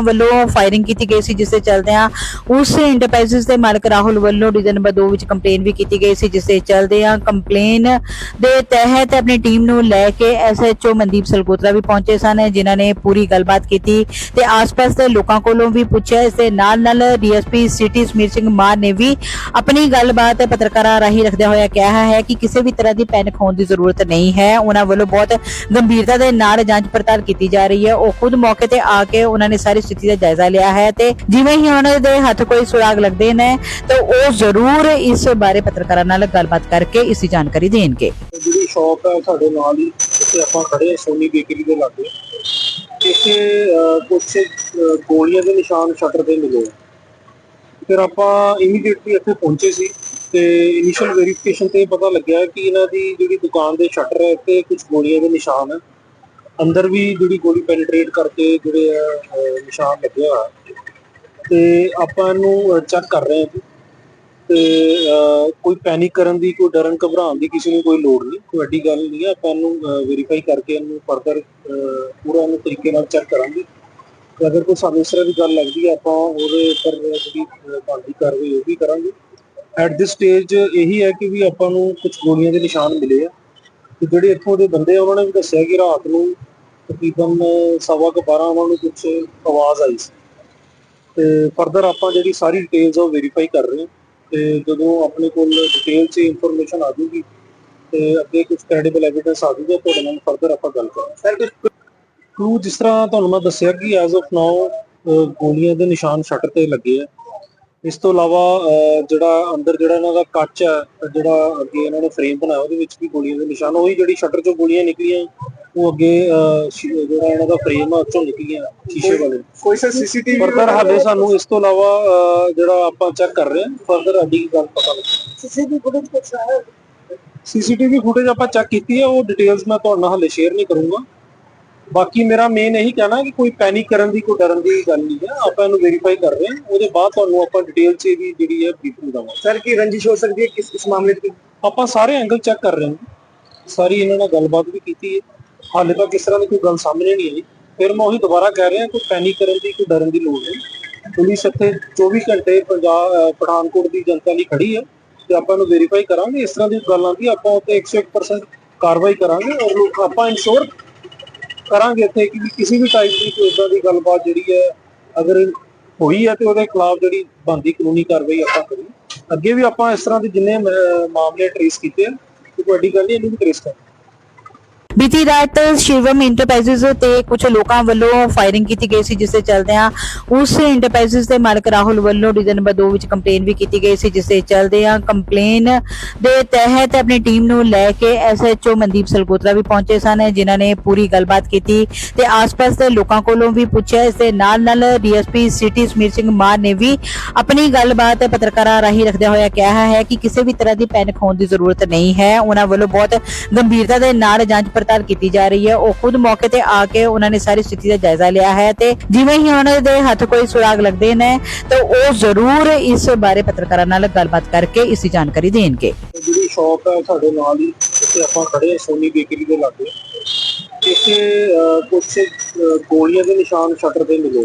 ਵੱਲੋਂ ਫਾਇਰਿੰਗ ਕੀਤੀ ਗਈ ਸੀ, ਜਿਸ ਦੇ ਚੱਲਦਿਆਂ ਉਸ ਇੰਟਰਪ੍ਰਾਈਜ਼ਸ ਦੇ ਮਾਲਕ ਰਾਹੁਲ ਵੱਲੋਂ ਡਿਵੀਜ਼ਨ ਨੰਬਰ 2 ਵਿੱਚ ਕੰਪਲੇਨ ਵੀ ਕੀਤੀ ਗਈ ਸੀ, ਜਿਸ ਦੇ ਚੱਲਦਿਆਂ ਕੰਪਲੇਨ ਦੇ ਤਹਿਤ ਆਪਣੀ ਟੀਮ ਨੂੰ ਲੈ ਕੇ ਐਸਐਚਓ ਮਨਦੀਪ ਸਲਗੋਤਰਾ ਵੀ ਪਹੁੰਚੇ ਸਨ, ਜਿਨ੍ਹਾਂ ਨੇ ਪੂਰੀ ਗੱਲਬਾਤ ਕੀਤੀ ਤੇ ਆਸ-ਪਾਸ ਦੇ ਲੋਕਾਂ ਕੋਲੋਂ ਵੀ ਪੁੱਛਿਆ। ਇਸ ਦੇ ਨਾਲ-ਨਾਲ ਡੀਐਸਪੀ ਸਿਟੀ ਸਮੀਰ ਸਿੰਘ ਮਾਨ ਨੇ ਵੀ ਆਪਣੀ ਗੱਲਬਾਤ ਪੱਤਰਕਾਰਾਂ ਰਾਹੀਂ ਰੱਖਦਿਆਂ ਹੋਇਆ ਕਿਹਾ ਹੈ ਕਿ ਕਿਸੇ ਵੀ ਤਰ੍ਹਾਂ ਦੀ ਪੈਨਿਕ ਹੋਣ ਦੀ ਜ਼ਰੂਰਤ ਨਹੀਂ ਹੈ। ਉਹਨਾਂ ਵੱਲੋਂ ਬਹੁਤ ਗੰਭੀਰਤਾ ਦੇ ਨਾਲ ਜਾਂਚ ਪੜਤਾਲ ਕੀਤੀ ਜਾ ਰਹੀ ਹੈ। ਉਹ ਖੁਦ ਮੌਕੇ ਤੇ ਆ ਕੇ ਉਹਨਾਂ ਨੇ ਸਾਰੀ ਸਥਿਤੀ ਦਾ ਜਾਇਜ਼ਾ ਲਿਆ ਹੈ ਤੇ ਜਿਵੇਂ ਹੀ ਉਹਨਾਂ ਦੇ ਹੱਥ ਕੋਈ ਸੁਰਾਗ ਲੱਗਦੇ ਨੇ ਤਾਂ ਉਹ ਜ਼ਰੂਰ ਇਸ ਬਾਰੇ ਪੱਤਰਕਾਰਾਂ ਨਾਲ ਗੱਲਬਾਤ ਕਰਕੇ ਇਸ ਦੀ ਜਾਣਕਾਰੀ ਦੇਣਗੇ। ਜਿਹੜੀ ਸ਼ਾਪ ਹੈ ਸਾਡੇ ਨਾਲ ਹੀ ਇੱਥੇ ਆਪਾਂ ਖੜੇ ਸੋਨੀ ਬੇਕਰੀ ਦੇ ਲਾਗੇ। ਇੱਥੇ ਅਹ, ਗੋਲੀਆਂ ਦੇ ਨਿਸ਼ਾਨ ਸ਼ਟਰ ਤੇ ਮਿਲੇ ਫਿਰ ਆਪਾਂ ਇਮੀਡੀਏਟਲੀ ਇੱਥੇ ਪਹੁੰਚੇ ਸੀ ਤੇ ਇਨੀਸ਼ੀਅਲ ਵੈਰੀਫਿਕੇਸ਼ਨ ਤੇ ਪਤਾ ਲੱਗਿਆ ਕਿ ਇਹਨਾਂ ਦੀ ਜਿਹੜੀ ਦੁਕਾਨ ਦੇ ਸ਼ਟਰ ਹੈ ਤੇ ਕੁਝ ਗੋਲੀਆਂ ਦੇ ਨਿਸ਼ਾਨ ਹੈ ਅੰਦਰ ਵੀ ਜਿਹੜੀ ਗੋਲੀ ਪੈਨੀਟ੍ਰੇਟ ਕਰਕੇ ਜਿਹੜੇ ਆ, ਨਿਸ਼ਾਨ ਲੱਗੇ ਹੋਇਆ ਤੇ ਆਪਾਂ ਇਹਨੂੰ ਚੈੱਕ ਕਰ ਰਹੇ ਹਾਂ। ਜੀ ਤੇ ਕੋਈ ਪੈਨਿਕ ਕਰਨ ਦੀ ਕੋਈ ਡਰਨ ਘਬਰਾਉਣ ਦੀ ਕਿਸੇ ਨੂੰ ਕੋਈ ਲੋੜ ਨਹੀਂ ਕੋਈ ਐਡੀ ਗੱਲ ਨਹੀਂ ਹੈ ਆਪਾਂ ਇਹਨੂੰ ਵੈਰੀਫਾਈ ਕਰਕੇ ਇਹਨੂੰ ਫਰਦਰ ਪੂਰਾ ਇਹਨੂੰ ਤਰੀਕੇ ਨਾਲ ਚੈੱਕ ਕਰਾਂਗੇ। ਤੇ ਅਗਰ ਕੋਈ ਸਾਨੂੰ ਇਸ ਤਰ੍ਹਾਂ ਦੀ ਗੱਲ ਲੱਗਦੀ ਹੈ ਆਪਾਂ ਉਹਦੇ ਉੱਪਰ ਜਿਹੜੀ ਬਣਦੀ ਕਾਰਵਾਈ ਉਹ ਵੀ ਕਰਾਂਗੇ। ਐਟ ਦਿਸ ਸਟੇਜ ਇਹੀ ਹੈ ਕਿ ਵੀ ਆਪਾਂ ਨੂੰ ਕੁਝ ਗੋਲੀਆਂ ਦੇ ਨਿਸ਼ਾਨ ਮਿਲੇ ਆ। ਤੇ ਜਿਹੜੇ ਇੱਥੋਂ ਦੇ ਬੰਦੇ ਆ ਉਹਨਾਂ ਨੇ ਵੀ ਦੱਸਿਆ ਕਿ ਰਾਤ ਨੂੰ ਤਕਰੀਬਨ ਸਵਾ ਕੁ 12 ਉਹਨਾਂ ਨੂੰ ਕੁਝ ਆਵਾਜ਼ ਆਈ ਸੀ। ਤੇ ਫਰਦਰ ਆਪਾਂ ਜਿਹੜੀ ਸਾਰੀ ਡਿਟੇਲਸ ਉਹ ਵੈਰੀਫਾਈ ਕਰ ਰਹੇ ਹਾਂ। ਤੇ ਜਦੋਂ ਆਪਣੇ ਕੋਲ ਡਿਟੇਲ 'ਚ ਇਨਫੋਰਮੇਸ਼ਨ ਆ ਜੂਗੀ ਤੇ ਅੱਗੇ ਕੁਝ ਕ੍ਰੈਡੀਬਲ ਐਵੀਡੈਂਸ ਆ ਜੂਗਾ ਤੁਹਾਡੇ ਨਾਲ ਫਰਦਰ ਆਪਾਂ ਗੱਲ ਕਰਾਂਗੇ। ਸਰ ਕੁਝ ਕਲੂ ਜਿਸ ਤਰ੍ਹਾਂ ਤੁਹਾਨੂੰ ਮੈਂ ਦੱਸਿਆ ਕਿ ਐਜ਼ ਆਫ ਨਾਓ ਗੋਲੀਆਂ ਦੇ ਨਿਸ਼ਾਨ ਸ਼ਟਰ ਤੇ ਲੱਗੇ ਆ। ਇਸ ਤੋਂ ਇਲਾਵਾ ਜਿਹੜਾ ਅੰਦਰ ਜਿਹੜਾ ਇਹਨਾਂ ਦਾ ਕੱਚ ਹੈ ਜਿਹੜਾ ਅੱਗੇ ਇਹਨਾਂ ਨੇ ਫਰੇਮ ਬਣਾਇਆ, ਉਹਦੇ ਵਿੱਚ ਵੀ ਗੋਲੀਆਂ ਦੇ ਨਿਸ਼ਾਨ, ਉਹੀ ਜਿਹੜੀ ਸ਼ਟਰ ਚੋਂ ਗੋਲੀਆਂ ਨਿਕਲੀਆਂ ਉਹ ਅੱਗੇ ਅਹ, ਸ਼ੀ- ਜਿਹੜਾ ਇਹਨਾਂ ਦਾ ਫਰੇਮ ਆ ਚੋਂ ਨਿਕਲੀਆਂ ਸ਼ੀਸ਼ੇ ਵਾਲੇ। ਕੋਈ ਸਰ ਸੀਸੀਟੀਵੀ ਫਰਦਰ ਹਾਲੇ ਸਾਨੂੰ ਇਸ ਤੋਂ ਇਲਾਵਾ ਅਹ, ਜਿਹੜਾ ਆਪਾਂ ਚੈੱਕ ਕਰ ਰਹੇ ਹਾਂ ਫਰਦਰ ਅੱਡੀ ਗੱਲ ਪਤਾ ਲੱਗ। ਸੀਸੀਟੀਵੀ ਫੁਟੇਜ ਕੁਛ ਹੈ? ਸੀਸੀਟੀਵੀ ਫੁਟੇਜ ਆਪਾਂ ਚੈੱਕ ਕੀਤੀ ਹੈ ਉਹ ਡਿਟੇਲਸ ਮੈਂ ਤੁਹਾਡੇ ਨਾਲ ਹਾਲੇ ਸ਼ੇਅਰ ਨਹੀਂ ਕਰੂੰਗਾ। ਬਾਕੀ ਮੇਰਾ ਮੇਨ ਇਹੀ ਕਹਿਣਾ ਕਿ ਕੋਈ ਪੈਨਿਕ ਕਰਨ ਦੀ ਕੋਈ ਡਰਨ ਦੀ ਗੱਲ ਨਹੀਂ ਹੈ। ਆਪਾਂ ਇਹਨੂੰ ਵੈਰੀਫਾਈ ਕਰ ਰਹੇ ਹਾਂ। ਉਹਦੇ ਬਾਅਦ ਤੁਹਾਨੂੰ ਆਪਾਂ ਡਿਟੇਲ 'ਚ ਵੀ ਜਿਹੜੀ ਹੈ ਬਰੀਫਿੰਗ ਦਵਾਂਗੇ। ਸਰ ਕੀ ਰੰਜਿਸ਼ ਹੋ ਸਕਦੀ ਹੈ ਕਿਸ ਇਸ ਮਾਮਲੇ 'ਚ? ਆਪਾਂ ਸਾਰੇ ਐਂਗਲ ਚੈੱਕ ਕਰ ਰਹੇ ਹਾਂ। ਸਾਰੀ ਇਹਨਾਂ ਨਾਲ ਗੱਲਬਾਤ ਵੀ ਕੀਤੀ ਹੈ। ਹਾਲੇ ਤੱਕ ਇਸ ਤਰ੍ਹਾਂ ਦੀ ਕੋਈ ਗੱਲ ਸਾਹਮਣੇ ਨਹੀਂ ਆਈ। ਫਿਰ ਮੈਂ ਉਹੀ ਦੁਬਾਰਾ ਕਹਿ ਰਿਹਾ ਕੋਈ ਪੈਨਿਕ ਕਰਨ ਦੀ, ਕੋਈ ਡਰਨ ਦੀ ਲੋੜ ਨਹੀਂ। ਪੁਲਿਸ ਇੱਥੇ 24 ਘੰਟੇ ਪੰਜਾਬ ਪਠਾਨਕੋਟ ਦੀ ਜਨਤਾ ਲਈ ਖੜੀ ਹੈ ਤੇ ਆਪਾਂ ਨੂੰ ਵੈਰੀਫਾਈ ਕਰਾਂਗੇ। ਇਸ ਤਰ੍ਹਾਂ ਦੀ ਗੱਲਾਂ ਦੀ ਆਪਾਂ ਉੱਤੇ 101% ਕਾਰਵਾਈ ਕਰਾਂਗੇ ਔਰ ਲੋਕ ਆਪਾਂ ਇਨਸ਼ੋਰ ਕਰਾਂਗੇ ਇੱਥੇ ਕਿ ਕਿਸੇ ਵੀ ਟਾਈਪ ਦੀ ਕੋਈ ਇਦਾਂ ਦੀ ਗੱਲਬਾਤ ਜਿਹੜੀ ਹੈ, ਅਗਰ ਹੋਈ ਹੈ ਤੇ ਉਹਦੇ ਖਿਲਾਫ ਜਿਹੜੀ ਬਣਦੀ ਕਾਨੂੰਨੀ ਕਾਰਵਾਈ ਆਪਾਂ ਕਰੀਏ। ਅੱਗੇ ਵੀ ਆਪਾਂ ਇਸ ਤਰ੍ਹਾਂ ਦੇ ਜਿੰਨੇ ਮਾਮਲੇ ਟ੍ਰੇਸ ਕੀਤੇ ਆ ਕੋਈ ਵੱਡੀ ਗੱਲ ਨਹੀਂ, ਇਹਨੂੰ ਵੀ ਟ੍ਰੇਸ ਕਰਾਂਗੇ। ਬੀਤੀ ਰਾਤ ਸ਼ਿਵਮ ਇੰਟਰਪ੍ਰਾਈਜ਼ਸ ਤੇ ਕੁਝ ਲੋਕਾਂ ਵੱਲੋਂ ਫਾਇਰਿੰਗ ਕੀਤੀ ਗਈ ਸੀ, ਜਿਸ ਦੇ ਚੱਲਦਿਆਂ ਉਸ ਇੰਟਰਪ੍ਰਾਈਜ਼ਸ ਦੇ ਮਾਲਕ ਰਾਹੁਲ ਵੱਲੋਂ ਡਿਵੀਜ਼ਨ ਨੰਬਰ 2 ਵਿੱਚ ਕੰਪਲੇਨ ਵੀ ਕੀਤੀ ਗਈ ਸੀ, ਜਿਸ ਦੇ ਚੱਲਦਿਆਂ ਕੰਪਲੇਨ ਦੇ ਤਹਿਤ ਆਪਣੀ ਟੀਮ ਨੂੰ ਲੈ ਕੇ ਐਸਐਚਓ ਮਨਦੀਪ ਸਲਗੋਤਰਾ ਵੀ ਪਹੁੰਚੇ ਸਨ, ਜਿਨ੍ਹਾਂ ਨੇ ਪੂਰੀ ਗੱਲਬਾਤ ਕੀਤੀ ਤੇ ਆਸ-ਪਾਸ ਦੇ ਲੋਕਾਂ ਕੋਲੋਂ ਵੀ ਪੁੱਛਿਆ। ਇਸ ਦੇ ਨਾਲ-ਨਾਲ ਡੀਐਸਪੀ ਸਿਟੀ ਸਮੀਰ ਸਿੰਘ ਮਾਨ ਨੇ ਵੀ ਆਪਣੀ ਗੱਲਬਾਤ ਪੱਤਰਕਾਰਾਂ ਰਾਹੀਂ ਰੱਖਦਿਆਂ ਹੋਇਆ ਕਿਹਾ ਹੈ ਕਿ ਕਿਸੇ ਵੀ ਤਰ੍ਹਾਂ ਦੀ ਪੈਨਿਕ ਹੋਣ ਦੀ ਜ਼ਰੂਰਤ ਨਹੀਂ ਹੈ। ਉਹਨਾਂ ਵੱਲੋਂ ਬਹੁਤ ਗੰਭੀਰਤਾ ਦੇ ਨਾਲ ਜਾਂਚ ਪੜਤਾਲ ਕੀਤੀ ਜਾ ਰਹੀ ਹੈ। ਉਹ ਖੁਦ ਮੌਕੇ ਤੇ ਆ ਕੇ ਉਹਨਾਂ ਨੇ ਸਾਰੀ ਸਥਿਤੀ ਦਾ ਜਾਇਜ਼ਾ ਲਿਆ ਹੈ ਤੇ ਜਿਵੇਂ ਹੀ ਉਹਨਾਂ ਦੇ ਹੱਥ ਕੋਈ ਸੁਰਾਗ ਲੱਗਦੇ ਨੇ ਤਾਂ ਉਹ ਜ਼ਰੂਰ ਇਸ ਬਾਰੇ ਪੱਤਰਕਾਰਾਂ ਨਾਲ ਗੱਲਬਾਤ ਕਰਕੇ ਇਸ ਦੀ ਜਾਣਕਾਰੀ ਦੇਣਗੇ। ਜਿਹੜੀ ਸ਼ਾਪ ਹੈ ਸਾਡੇ ਨਾਲ ਹੀ ਇੱਥੇ ਆਪਾਂ ਖੜੇ ਸੋਨੀ ਬੇਕਰੀ ਦੇ ਲਾਗੇ। ਇੱਥੇ ਅਹ, ਗੋਲੀਆਂ ਦੇ ਨਿਸ਼ਾਨ ਸ਼ਟਰ ਤੇ ਮਿਲੇ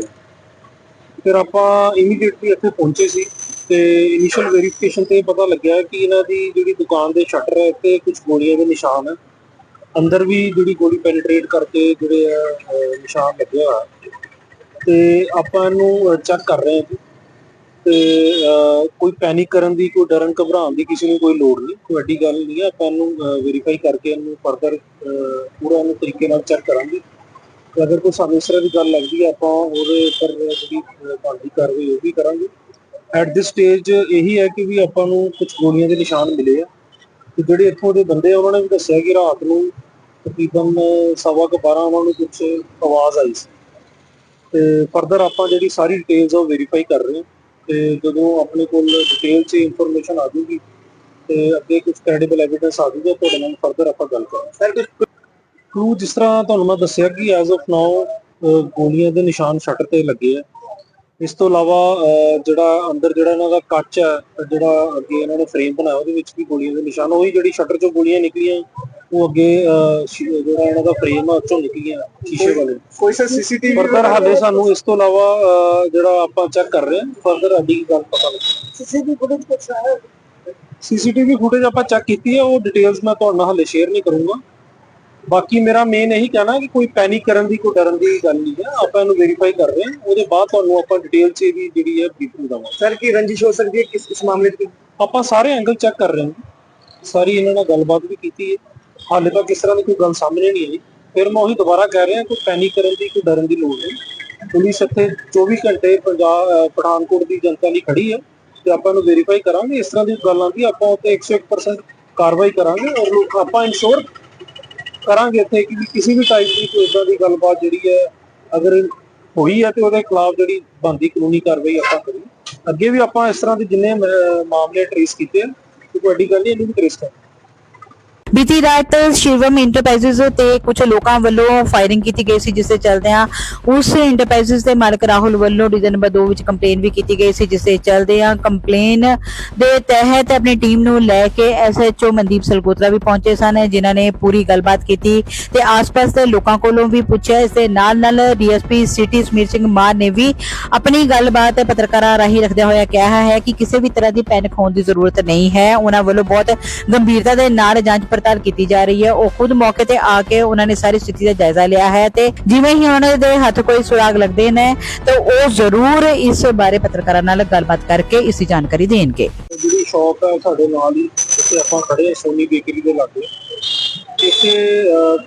ਫਿਰ ਆਪਾਂ ਇਮੀਡੀਏਟਲੀ ਇੱਥੇ ਪਹੁੰਚੇ ਸੀ ਤੇ ਇਨੀਸ਼ੀਅਲ ਵੈਰੀਫਿਕੇਸ਼ਨ ਤੇ ਪਤਾ ਲੱਗਿਆ ਕਿ ਇਹਨਾਂ ਦੀ ਜਿਹੜੀ ਦੁਕਾਨ ਦੇ ਸ਼ਟਰ ਹੈ ਤੇ ਕੁਝ ਗੋਲੀਆਂ ਦੇ ਨਿਸ਼ਾਨ ਹੈ ਅੰਦਰ ਵੀ ਜਿਹੜੀ ਗੋਲੀ ਪੈਨੀਟ੍ਰੇਟ ਕਰਕੇ ਜਿਹੜੇ ਆ, ਨਿਸ਼ਾਨ ਲੱਗੇ ਹੋਇਆ ਤੇ ਆਪਾਂ ਇਹਨੂੰ ਚੈੱਕ ਕਰ ਰਹੇ ਹਾਂ ਜੀ। ਤੇ ਕੋਈ ਪੈਨਿਕ ਕਰਨ ਦੀ ਕੋਈ ਡਰਨ ਘਬਰਾਉਣ ਦੀ ਕਿਸੇ ਨੂੰ ਕੋਈ ਲੋੜ ਨਹੀਂ। ਕੋਈ ਐਡੀ ਗੱਲ ਨਹੀਂ ਹੈ। ਆਪਾਂ ਇਹਨੂੰ ਵੈਰੀਫਾਈ ਕਰਕੇ ਇਹਨੂੰ ਫਰਦਰ ਪੂਰਾ ਇਹਨੂੰ ਤਰੀਕੇ ਨਾਲ ਚੈੱਕ ਕਰਾਂਗੇ। ਤੇ ਅਗਰ ਕੋਈ ਸਾਨੂੰ ਇਸ ਤਰ੍ਹਾਂ ਦੀ ਗੱਲ ਲੱਗਦੀ ਹੈ ਆਪਾਂ ਉਹਦੇ ਉੱਪਰ ਜਿਹੜੀ ਬਣਦੀ ਕਾਰਵਾਈ ਉਹ ਵੀ ਕਰਾਂਗੇ। ਐਟ ਦਿਸ ਸਟੇਜ ਇਹੀ ਹੈ ਕਿ ਵੀ ਆਪਾਂ ਨੂੰ ਕੁਝ ਗੋਲੀਆਂ ਦੇ ਨਿਸ਼ਾਨ ਮਿਲੇ ਆ। ਤੇ ਜਿਹੜੇ ਇੱਥੋਂ ਦੇ ਬੰਦੇ ਆ ਉਹਨਾਂ ਨੇ ਵੀ ਦੱਸਿਆ ਕਿ ਰਾਤ ਨੂੰ ਤਕਰੀਬਨ ਸਵਾ ਕੁ 12 ਉਹਨਾਂ ਨੂੰ ਕੁਝ ਆਵਾਜ਼ ਆਈ ਸੀ। ਤੇ ਫਰਦਰ ਆਪਾਂ ਜਿਹੜੀ ਸਾਰੀ ਡਿਟੇਲਸ ਉਹ ਵੈਰੀਫਾਈ ਕਰ ਰਹੇ ਹਾਂ। ਤੇ ਜਦੋਂ ਆਪਣੇ ਕੋਲ ਡਿਟੇਲ 'ਚ ਇਨਫੋਰਮੇਸ਼ਨ ਆ ਜੂਗੀ ਤੇ ਅੱਗੇ ਕੁਝ ਕ੍ਰੈਡੀਬਲ ਐਵੀਡੈਂਸ ਆ ਜੂਗਾ ਤੁਹਾਡੇ ਨਾਲ ਫਰਦਰ ਆਪਾਂ ਗੱਲ ਕਰਾਂਗੇ। ਸਰ ਕੁਝ ਕਲੂ ਜਿਸ ਤਰ੍ਹਾਂ ਤੁਹਾਨੂੰ ਮੈਂ ਦੱਸਿਆ ਕਿ ਐਜ਼ ਆਫ ਨਾਓ ਗੋਲੀਆਂ ਦੇ ਨਿਸ਼ਾਨ ਸ਼ਟਰ ਤੇ ਲੱਗੇ ਆ। ਇਸ ਤੋਂ ਇਲਾਵਾ ਜਿਹੜਾ ਅੰਦਰ ਜਿਹੜਾ ਇਹਨਾਂ ਦਾ ਕੱਚ ਹੈ ਜਿਹੜਾ ਅੱਗੇ ਇਹਨਾਂ ਨੇ ਫਰੇਮ ਬਣਾਇਆ ਉਹਦੇ ਵਿੱਚ ਵੀ ਗੋਲੀਆਂ ਦੇ ਨਿਸ਼ਾਨ ਉਹੀ ਜਿਹੜੀ ਸ਼ਟਰ ਚੋਂ ਗੋਲੀਆਂ ਨਿਕਲੀਆਂ ਉਹ ਅੱਗੇ ਜਿਹੜਾ ਇਹਨਾਂ ਦਾ ਫਰੇਮ ਆ ਝੁੰਕ ਗਿਆ ਸ਼ੀਸ਼ੇ ਵਾਲੇ। ਕੋਈ ਸਰ ਸੀਸੀਟੀਵੀ ਫਰਦਰ ਹਾਲੇ ਸਾਨੂੰ ਇਸ ਤੋਂ ਇਲਾਵਾ ਜਿਹੜਾ ਆਪਾਂ ਚੈੱਕ ਕਰ ਰਹੇ ਹਾਂ ਫਰਦਰ ਅੱਡੀ ਗੱਲ ਪਤਾ ਲੱਗੀ ਸੀਸੀਟੀਵੀ ਫੁਟੇਜ ਕੁਛ ਆਇਆ ਸੀਸੀਟੀਵੀ ਫੁਟੇਜ ਆਪਾਂ ਚੈੱਕ ਕੀਤੀ ਹੈ ਉਹ ਡਿਟੇਲਸ ਮੈਂ ਤੁਹਾਡੇ ਨਾਲ ਹਲੇ ਸ਼ੇਅਰ ਨਹੀਂ ਕਰੂੰਗਾ। ਬਾਕੀ ਮੇਰਾ ਮੇਨ ਇਹੀ ਕਹਿਣਾ ਕਿ ਕੋਈ ਪੈਨਿਕ ਕਰਨ ਦੀ ਕੋਈ ਡਰਨ ਦੀ ਗੱਲ ਨਹੀਂ ਹੈ ਆਪਾਂ ਇਹਨੂੰ ਵੈਰੀਫਾਈ ਕਰ ਰਹੇ ਹਾਂ। ਉਹਦੇ ਬਾਅਦ ਤੁਹਾਨੂੰ ਆਪਾਂ ਡਿਟੇਲ 'ਚ ਇਹਦੀ ਜਿਹੜੀ ਹੈ ਬਰੀਫਿੰਗ ਦਵਾਂਗੇ। ਸਰ ਕੀ ਰੰਜਿਸ਼ ਹੋ ਸਕਦੀ ਹੈ ਕਿਸ ਇਸ ਮਾਮਲੇ ਦੀ ਆਪਾਂ ਸਾਰੇ ਐਂਗਲ ਚੈੱਕ ਕਰ ਰਹੇ ਹਾਂ। ਸਾਰੀ ਇਹਨਾਂ ਨਾਲ ਗੱਲਬਾਤ ਵੀ ਕੀਤੀ ਹੈ। ਹਾਲੇ ਤੱਕ ਇਸ ਤਰ੍ਹਾਂ ਦੀ ਕੋਈ ਗੱਲ ਸਾਹਮਣੇ ਨਹੀਂ ਆਈ। ਫਿਰ ਮੈਂ ਉਹੀ ਦੁਬਾਰਾ ਕਹਿ ਰਿਹਾ, ਕੋਈ ਪੈਨਿਕ ਕਰਨ ਦੀ, ਕੋਈ ਡਰਨ ਦੀ ਲੋੜ ਨਹੀਂ। ਪੁਲਿਸ ਇੱਥੇ 24 ਘੰਟੇ ਪੰਜਾਬ ਪਠਾਨਕੋਟ ਦੀ ਜਨਤਾ ਲਈ ਖੜੀ ਹੈ ਤੇ ਆਪਾਂ ਨੂੰ ਵੈਰੀਫਾਈ ਕਰਾਂਗੇ। ਇਸ ਤਰ੍ਹਾਂ ਦੀ ਗੱਲਾਂ ਦੀ ਆਪਾਂ ਉੱਤੇ 101% ਕਾਰਵਾਈ ਕਰਾਂਗੇ ਔਰ ਲੋਕ, ਆਪਾਂ ਇਨਸ਼ੋਰ ਕਰਾਂਗੇ ਇੱਥੇ ਕਿ ਕਿਸੇ ਵੀ ਟਾਈਪ ਦੀ ਕੋਈ ਇਦਾਂ ਦੀ ਗੱਲਬਾਤ ਜਿਹੜੀ ਹੈ, ਅਗਰ ਹੋਈ ਹੈ ਤੇ ਉਹਦੇ ਖਿਲਾਫ ਜਿਹੜੀ ਬੰਦੀ ਕਾਨੂੰਨੀ ਕਾਰਵਾਈ ਆਪਾਂ ਕਰੀਏ। ਅੱਗੇ ਵੀ ਆਪਾਂ ਇਸ ਤਰ੍ਹਾਂ ਦੇ ਜਿੰਨੇ ਮਾਮਲੇ ਟ੍ਰੇਸ ਕੀਤੇ ਆ, ਤੇ ਤੁਹਾਡੀ ਗੱਲ ਨਹੀਂ ਇਹਨੂੰ ਵੀ ਟ੍ਰੇਸ ਕਰ ਬੀਤੀ ਰਾਤ ਸ਼ਿਵਮ ਇੰਟਰਪ੍ਰਾਈਜ਼ਸ ਤੇ ਕੁਝ ਲੋਕਾਂ ਵੱਲੋਂ ਫਾਇਰਿੰਗ ਕੀਤੀ ਗਈ ਸੀ, ਜਿਸ ਦੇ ਚੱਲਦਿਆਂ ਉਸ ਇੰਟਰਪ੍ਰਾਈਜ਼ਸ ਦੇ ਮਾਲਕ ਰਾਹੁਲ ਵੱਲੋਂ ਡਿਵੀਜ਼ਨ ਨੰਬਰ 2 ਵਿੱਚ ਕੰਪਲੇਨ ਵੀ ਕੀਤੀ ਗਈ ਸੀ, ਜਿਸ ਦੇ ਚੱਲਦਿਆਂ ਕੰਪਲੇਨ ਦੇ ਤਹਿਤ ਆਪਣੀ ਟੀਮ ਨੂੰ ਲੈ ਕੇ ਐਸਐਚਓ ਮਨਦੀਪ ਸਲਗੋਤਰਾ ਵੀ ਪਹੁੰਚੇ ਸਨ, ਜਿਨ੍ਹਾਂ ਨੇ ਪੂਰੀ ਗੱਲਬਾਤ ਕੀਤੀ ਤੇ ਆਸ-ਪਾਸ ਦੇ ਲੋਕਾਂ ਕੋਲੋਂ ਵੀ ਪੁੱਛਿਆ। ਇਸ ਦੇ ਨਾਲ-ਨਾਲ ਡੀਐਸਪੀ ਸਿਟੀ ਸਮੀਰ ਸਿੰਘ ਮਾਨ ਨੇ ਵੀ ਆਪਣੀ ਗੱਲਬਾਤ ਪੱਤਰਕਾਰਾਂ ਰਾਹੀਂ ਰੱਖਦਿਆਂ ਹੋਇਆ ਕਿਹਾ ਹੈ ਕਿ ਕਿਸੇ ਵੀ ਤਰ੍ਹਾਂ ਦੀ ਪੈਨਿਕ ਹੋਣ ਦੀ ਜ਼ਰੂਰਤ ਨਹੀਂ ਹੈ। ਉਹਨਾਂ ਵੱਲੋਂ ਬਹੁਤ ਗੰਭੀਰਤਾ ਦੇ ਨਾਲ ਜਾਂਚ ਪੜਤਾਲ ਕੀਤੀ ਜਾ ਰਹੀ ਹੈ। ਉਹ ਖੁਦ ਮੌਕੇ ਤੇ ਆ ਕੇ ਉਹਨਾਂ ਨੇ ਸਾਰੀ ਸਥਿਤੀ ਦਾ ਜਾਇਜ਼ਾ ਲਿਆ ਹੈ ਤੇ ਜਿਵੇਂ ਹੀ ਉਹਨਾਂ ਦੇ ਹੱਥ ਕੋਈ ਸੁਰਾਗ ਲੱਗਦੇ ਨੇ, ਤਾਂ ਉਹ ਜ਼ਰੂਰ ਇਸ ਬਾਰੇ ਪੱਤਰਕਾਰਾਂ ਨਾਲ ਗੱਲਬਾਤ ਕਰਕੇ ਇਸ ਦੀ ਜਾਣਕਾਰੀ ਦੇਣਗੇ। ਜਿਹੜੀ ਸ਼ਾਪ ਹੈ ਸਾਡੇ ਨਾਲ ਹੀ, ਇੱਥੇ ਆਪਾਂ ਖੜੇ ਹਾਂ ਸੋਨੀ ਬੇਕਰੀ ਦੇ ਲਾਗੇ। ਇੱਥੇ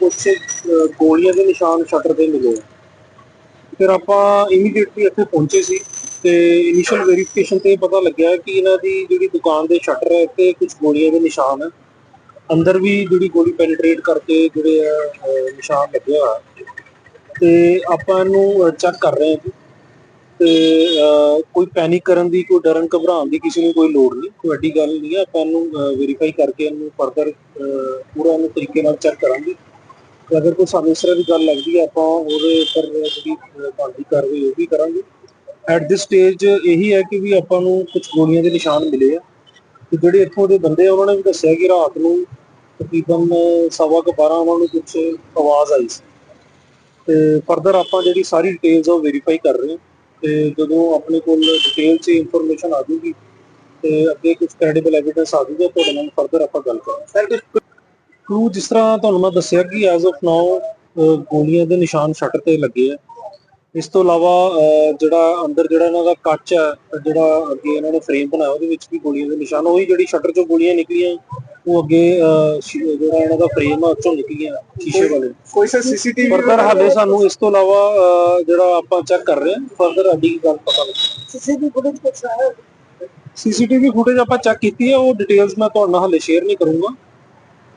ਕੁਝ ਗੋਲੀਆਂ ਦੇ ਨਿਸ਼ਾਨ ਸ਼ਟਰ ਤੇ ਮਿਲੇ ਫਿਰ ਆਪਾਂ ਇਮੀਡੀਏਟਲੀ ਇੱਥੇ ਪਹੁੰਚੇ ਸੀ ਤੇ ਇਨੀਸ਼ੀਅਲ ਵੈਰੀਫਿਕੇਸ਼ਨ ਤੇ ਪਤਾ ਲੱਗਿਆ ਕਿ ਇਹਨਾਂ ਦੀ ਜਿਹੜੀ ਦੁਕਾਨ ਦੇ ਸ਼ਟਰ ਹੈ ਤੇ ਕੁਝ ਗੋਲੀਆਂ ਦੇ ਨਿਸ਼ਾਨ ਹੈ ਅੰਦਰ ਵੀ ਜਿਹੜੀ ਗੋਲੀ ਪੈਨੀਟ੍ਰੇਟ ਕਰਕੇ ਜਿਹੜੇ ਆ ਅਹ, ਨਿਸ਼ਾਨ ਲੱਗੇ ਹੋਇਆ ਤੇ ਆਪਾਂ ਇਹਨੂੰ ਚੈੱਕ ਕਰ ਰਹੇ ਹਾਂ ਜੀ। ਤੇ ਅਹ, ਕੋਈ ਪੈਨਿਕ ਕਰਨ ਦੀ ਕੋਈ ਡਰਨ ਘਬਰਾਉਣ ਦੀ ਕਿਸੇ ਨੂੰ ਕੋਈ ਲੋੜ ਨਹੀਂ ਕੋਈ ਵੱਡੀ ਗੱਲ ਨਹੀਂ ਹੈ ਆਪਾਂ ਇਹਨੂੰ ਵੈਰੀਫਾਈ ਕਰਕੇ ਇਹਨੂੰ ਫਰਦਰ ਪੂਰਾ ਇਹਨੂੰ ਤਰੀਕੇ ਨਾਲ ਚੈੱਕ ਕਰਾਂਗੇ। ਤੇ ਅਗਰ ਕੋਈ ਸਾਨੂੰ ਇਸ ਤਰ੍ਹਾਂ ਦੀ ਗੱਲ ਲੱਗਦੀ ਹੈ ਆਪਾਂ ਉਹਦੇ ਉੱਪਰ ਜਿਹੜੀ ਅਹ, ਬਣਦੀ ਕਾਰਵਾਈ ਉਹ ਵੀ ਕਰਾਂਗੇ। ਐਟ ਦਿਸ ਸਟੇਜ ਇਹੀ ਹੈ ਕਿ ਵੀ ਆਪਾਂ ਨੂੰ ਕੁਝ ਗੋਲੀਆਂ ਦੇ ਨਿਸ਼ਾਨ ਮਿਲੇ ਆ। ਤੇ ਜਿਹੜੇ ਇੱਥੋਂ ਦੇ ਬੰਦੇ ਆ ਉਹਨਾਂ ਨੇ ਵੀ ਦੱਸਿਆ ਕਿ ਰਾਤ ਨੂੰ ਤਕਰੀਬਨ ਸਵਾ ਕੁ 12 ਉਹਨਾਂ ਨੂੰ ਕੁਝ ਆਵਾਜ਼ ਆਈ ਸੀ। ਤੇ ਫਰਦਰ ਆਪਾਂ ਜਿਹੜੀ ਸਾਰੀ ਡਿਟੇਲਸ ਉਹ ਵੈਰੀਫਾਈ ਕਰ ਰਹੇ ਹਾਂ। ਤੇ ਜਦੋਂ ਆਪਣੇ ਕੋਲ ਡਿਟੇਲ 'ਚ ਇਨਫੋਰਮੇਸ਼ਨ ਆ ਜੂਗੀ ਤੇ ਅੱਗੇ ਕੁਝ ਕ੍ਰੈਡੀਬਲ ਐਵੀਡੈਂਸ ਆ ਜੂਗਾ ਤੁਹਾਡੇ ਨਾਲ ਫਰਦਰ ਆਪਾਂ ਗੱਲ ਕਰਾਂਗੇ। ਸਰ ਕੁਝ ਜਿਸ ਤਰ੍ਹਾਂ ਤੁਹਾਨੂੰ ਮੈਂ ਦੱਸਿਆ ਕਿ ਐਜ਼ ਆਫ ਨਾਓ ਗੋਲੀਆਂ ਦੇ ਨਿਸ਼ਾਨ ਸ਼ਟਰ ਤੇ ਲੱਗੇ ਆ। ਇਸ ਤੋਂ ਇਲਾਵਾ ਜਿਹੜਾ ਅੰਦਰ ਜਿਹੜਾ ਇਹਨਾਂ ਦਾ ਕੱਚ ਹੈ ਜਿਹੜਾ ਅੱਗੇ ਇਹਨਾਂ ਨੇ ਫਰੇਮ ਬਣਾਇਆ, ਉਹਦੇ ਵਿੱਚ ਵੀ ਗੋਲੀਆਂ ਦੇ ਨਿਸ਼ਾਨ, ਉਹੀ ਜਿਹੜੀ ਸ਼ਟਰ ਚੋਂ ਗੋਲੀਆਂ ਨਿਕਲੀਆਂ ਉਹ ਅੱਗੇ ਜਿਹੜਾ ਇਹਨਾਂ ਦਾ ਫਰੇਮ ਆ ਝੁੰਕ ਗਿਆ ਸ਼ੀਸ਼ੇ ਵਾਲੇ। ਕੋਈ ਸਰ ਸੀਸੀਟੀਵੀ ਫਰਦਰ ਹਾਲੇ ਸਾਨੂੰ ਇਸ ਤੋਂ ਇਲਾਵਾ ਜਿਹੜਾ ਆਪਾਂ ਚੈੱਕ ਕਰ ਰਹੇ ਹਾਂ ਫਰਦਰ ਅੱਡੀ ਗੱਲ ਪਤਾ ਲੱਗੀ। ਸੀਸੀਟੀਵੀ ਫੁਟੇਜ ਕੁਛ ਆਇਆ ਸੀਸੀਟੀਵੀ ਫੁਟੇਜ ਆਪਾਂ ਚੈੱਕ ਕੀਤੀ ਹੈ ਉਹ ਡਿਟੇਲਸ ਮੈਂ ਤੁਹਾਡੇ ਨਾਲ ਹਾਲੇ ਸ਼ੇਅਰ ਨਹੀਂ ਕਰੂੰਗਾ।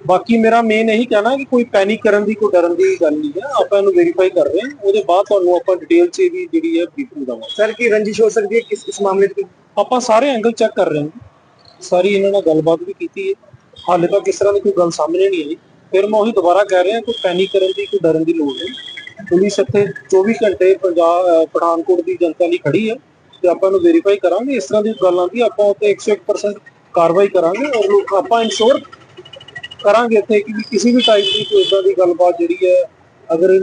ਬਾਕੀ ਮੇਰਾ ਮੇਨ ਇਹੀ ਕਹਿਣਾ ਕਿ ਕੋਈ ਪੈਨਿਕ ਕਰਨ ਦੀ ਕੋਈ ਡਰਨ ਦੀ ਗੱਲ ਨਹੀਂ ਹੈ। ਆਪਾਂ ਇਹਨੂੰ ਵੈਰੀਫਾਈ ਕਰ ਰਹੇ ਹਾਂ। ਉਹਦੇ ਬਾਅਦ ਤੁਹਾਨੂੰ ਆਪਾਂ ਡਿਟੇਲ 'ਚ ਇਹਦੀ ਜਿਹੜੀ ਹੈ ਬਰੀਫਿੰਗ ਦਵਾਂਗੇ। ਸਰ ਕੀ ਰੰਜਿਸ਼ ਹੋ ਸਕਦੀ ਹੈ ਕਿਸ ਕਿਸ ਮਾਮਲੇ ਤੇ ਆਪਾਂ ਸਾਰੇ ਐਂਗਲ ਚੈੱਕ ਕਰ ਰਹੇ ਹਾਂ। ਸਾਰੀ ਇਹਨਾਂ ਨਾਲ ਗੱਲਬਾਤ ਵੀ ਕੀਤੀ ਹੈ। ਹਾਲੇ ਤੱਕ ਇਸ ਤਰ੍ਹਾਂ ਦੀ ਕੋਈ ਗੱਲ ਸਾਹਮਣੇ ਨਹੀਂ ਆਈ। ਫਿਰ ਮੈਂ ਉਹੀ ਦੁਬਾਰਾ ਕਹਿ ਰਿਹਾ, ਕੋਈ ਪੈਨਿਕ ਕਰਨ ਦੀ, ਕੋਈ ਡਰਨ ਦੀ ਲੋੜ ਨਹੀਂ। ਪੁਲਿਸ ਇੱਥੇ 24 ਘੰਟੇ ਪੰਜਾਬ ਪਠਾਨਕੋਟ ਦੀ ਜਨਤਾ ਲਈ ਖੜੀ ਹੈ ਤੇ ਆਪਾਂ ਨੂੰ ਵੈਰੀਫਾਈ ਕਰਾਂਗੇ। ਇਸ ਤਰ੍ਹਾਂ ਦੀ ਗੱਲਾਂ ਦੀ ਆਪਾਂ ਉੱਤੇ 101% ਕਾਰਵਾਈ ਕਰਾਂਗੇ ਔਰ ਆਪਾਂ ਇਨਸ਼ੋਰ ਕਰਾਂਗੇ ਇੱਥੇ ਕਿ ਕਿਸੇ ਵੀ ਟਾਈਪ ਦੀ ਕੋਈ ਇਦਾਂ ਦੀ ਗੱਲਬਾਤ ਜਿਹੜੀ ਹੈ, ਅਗਰ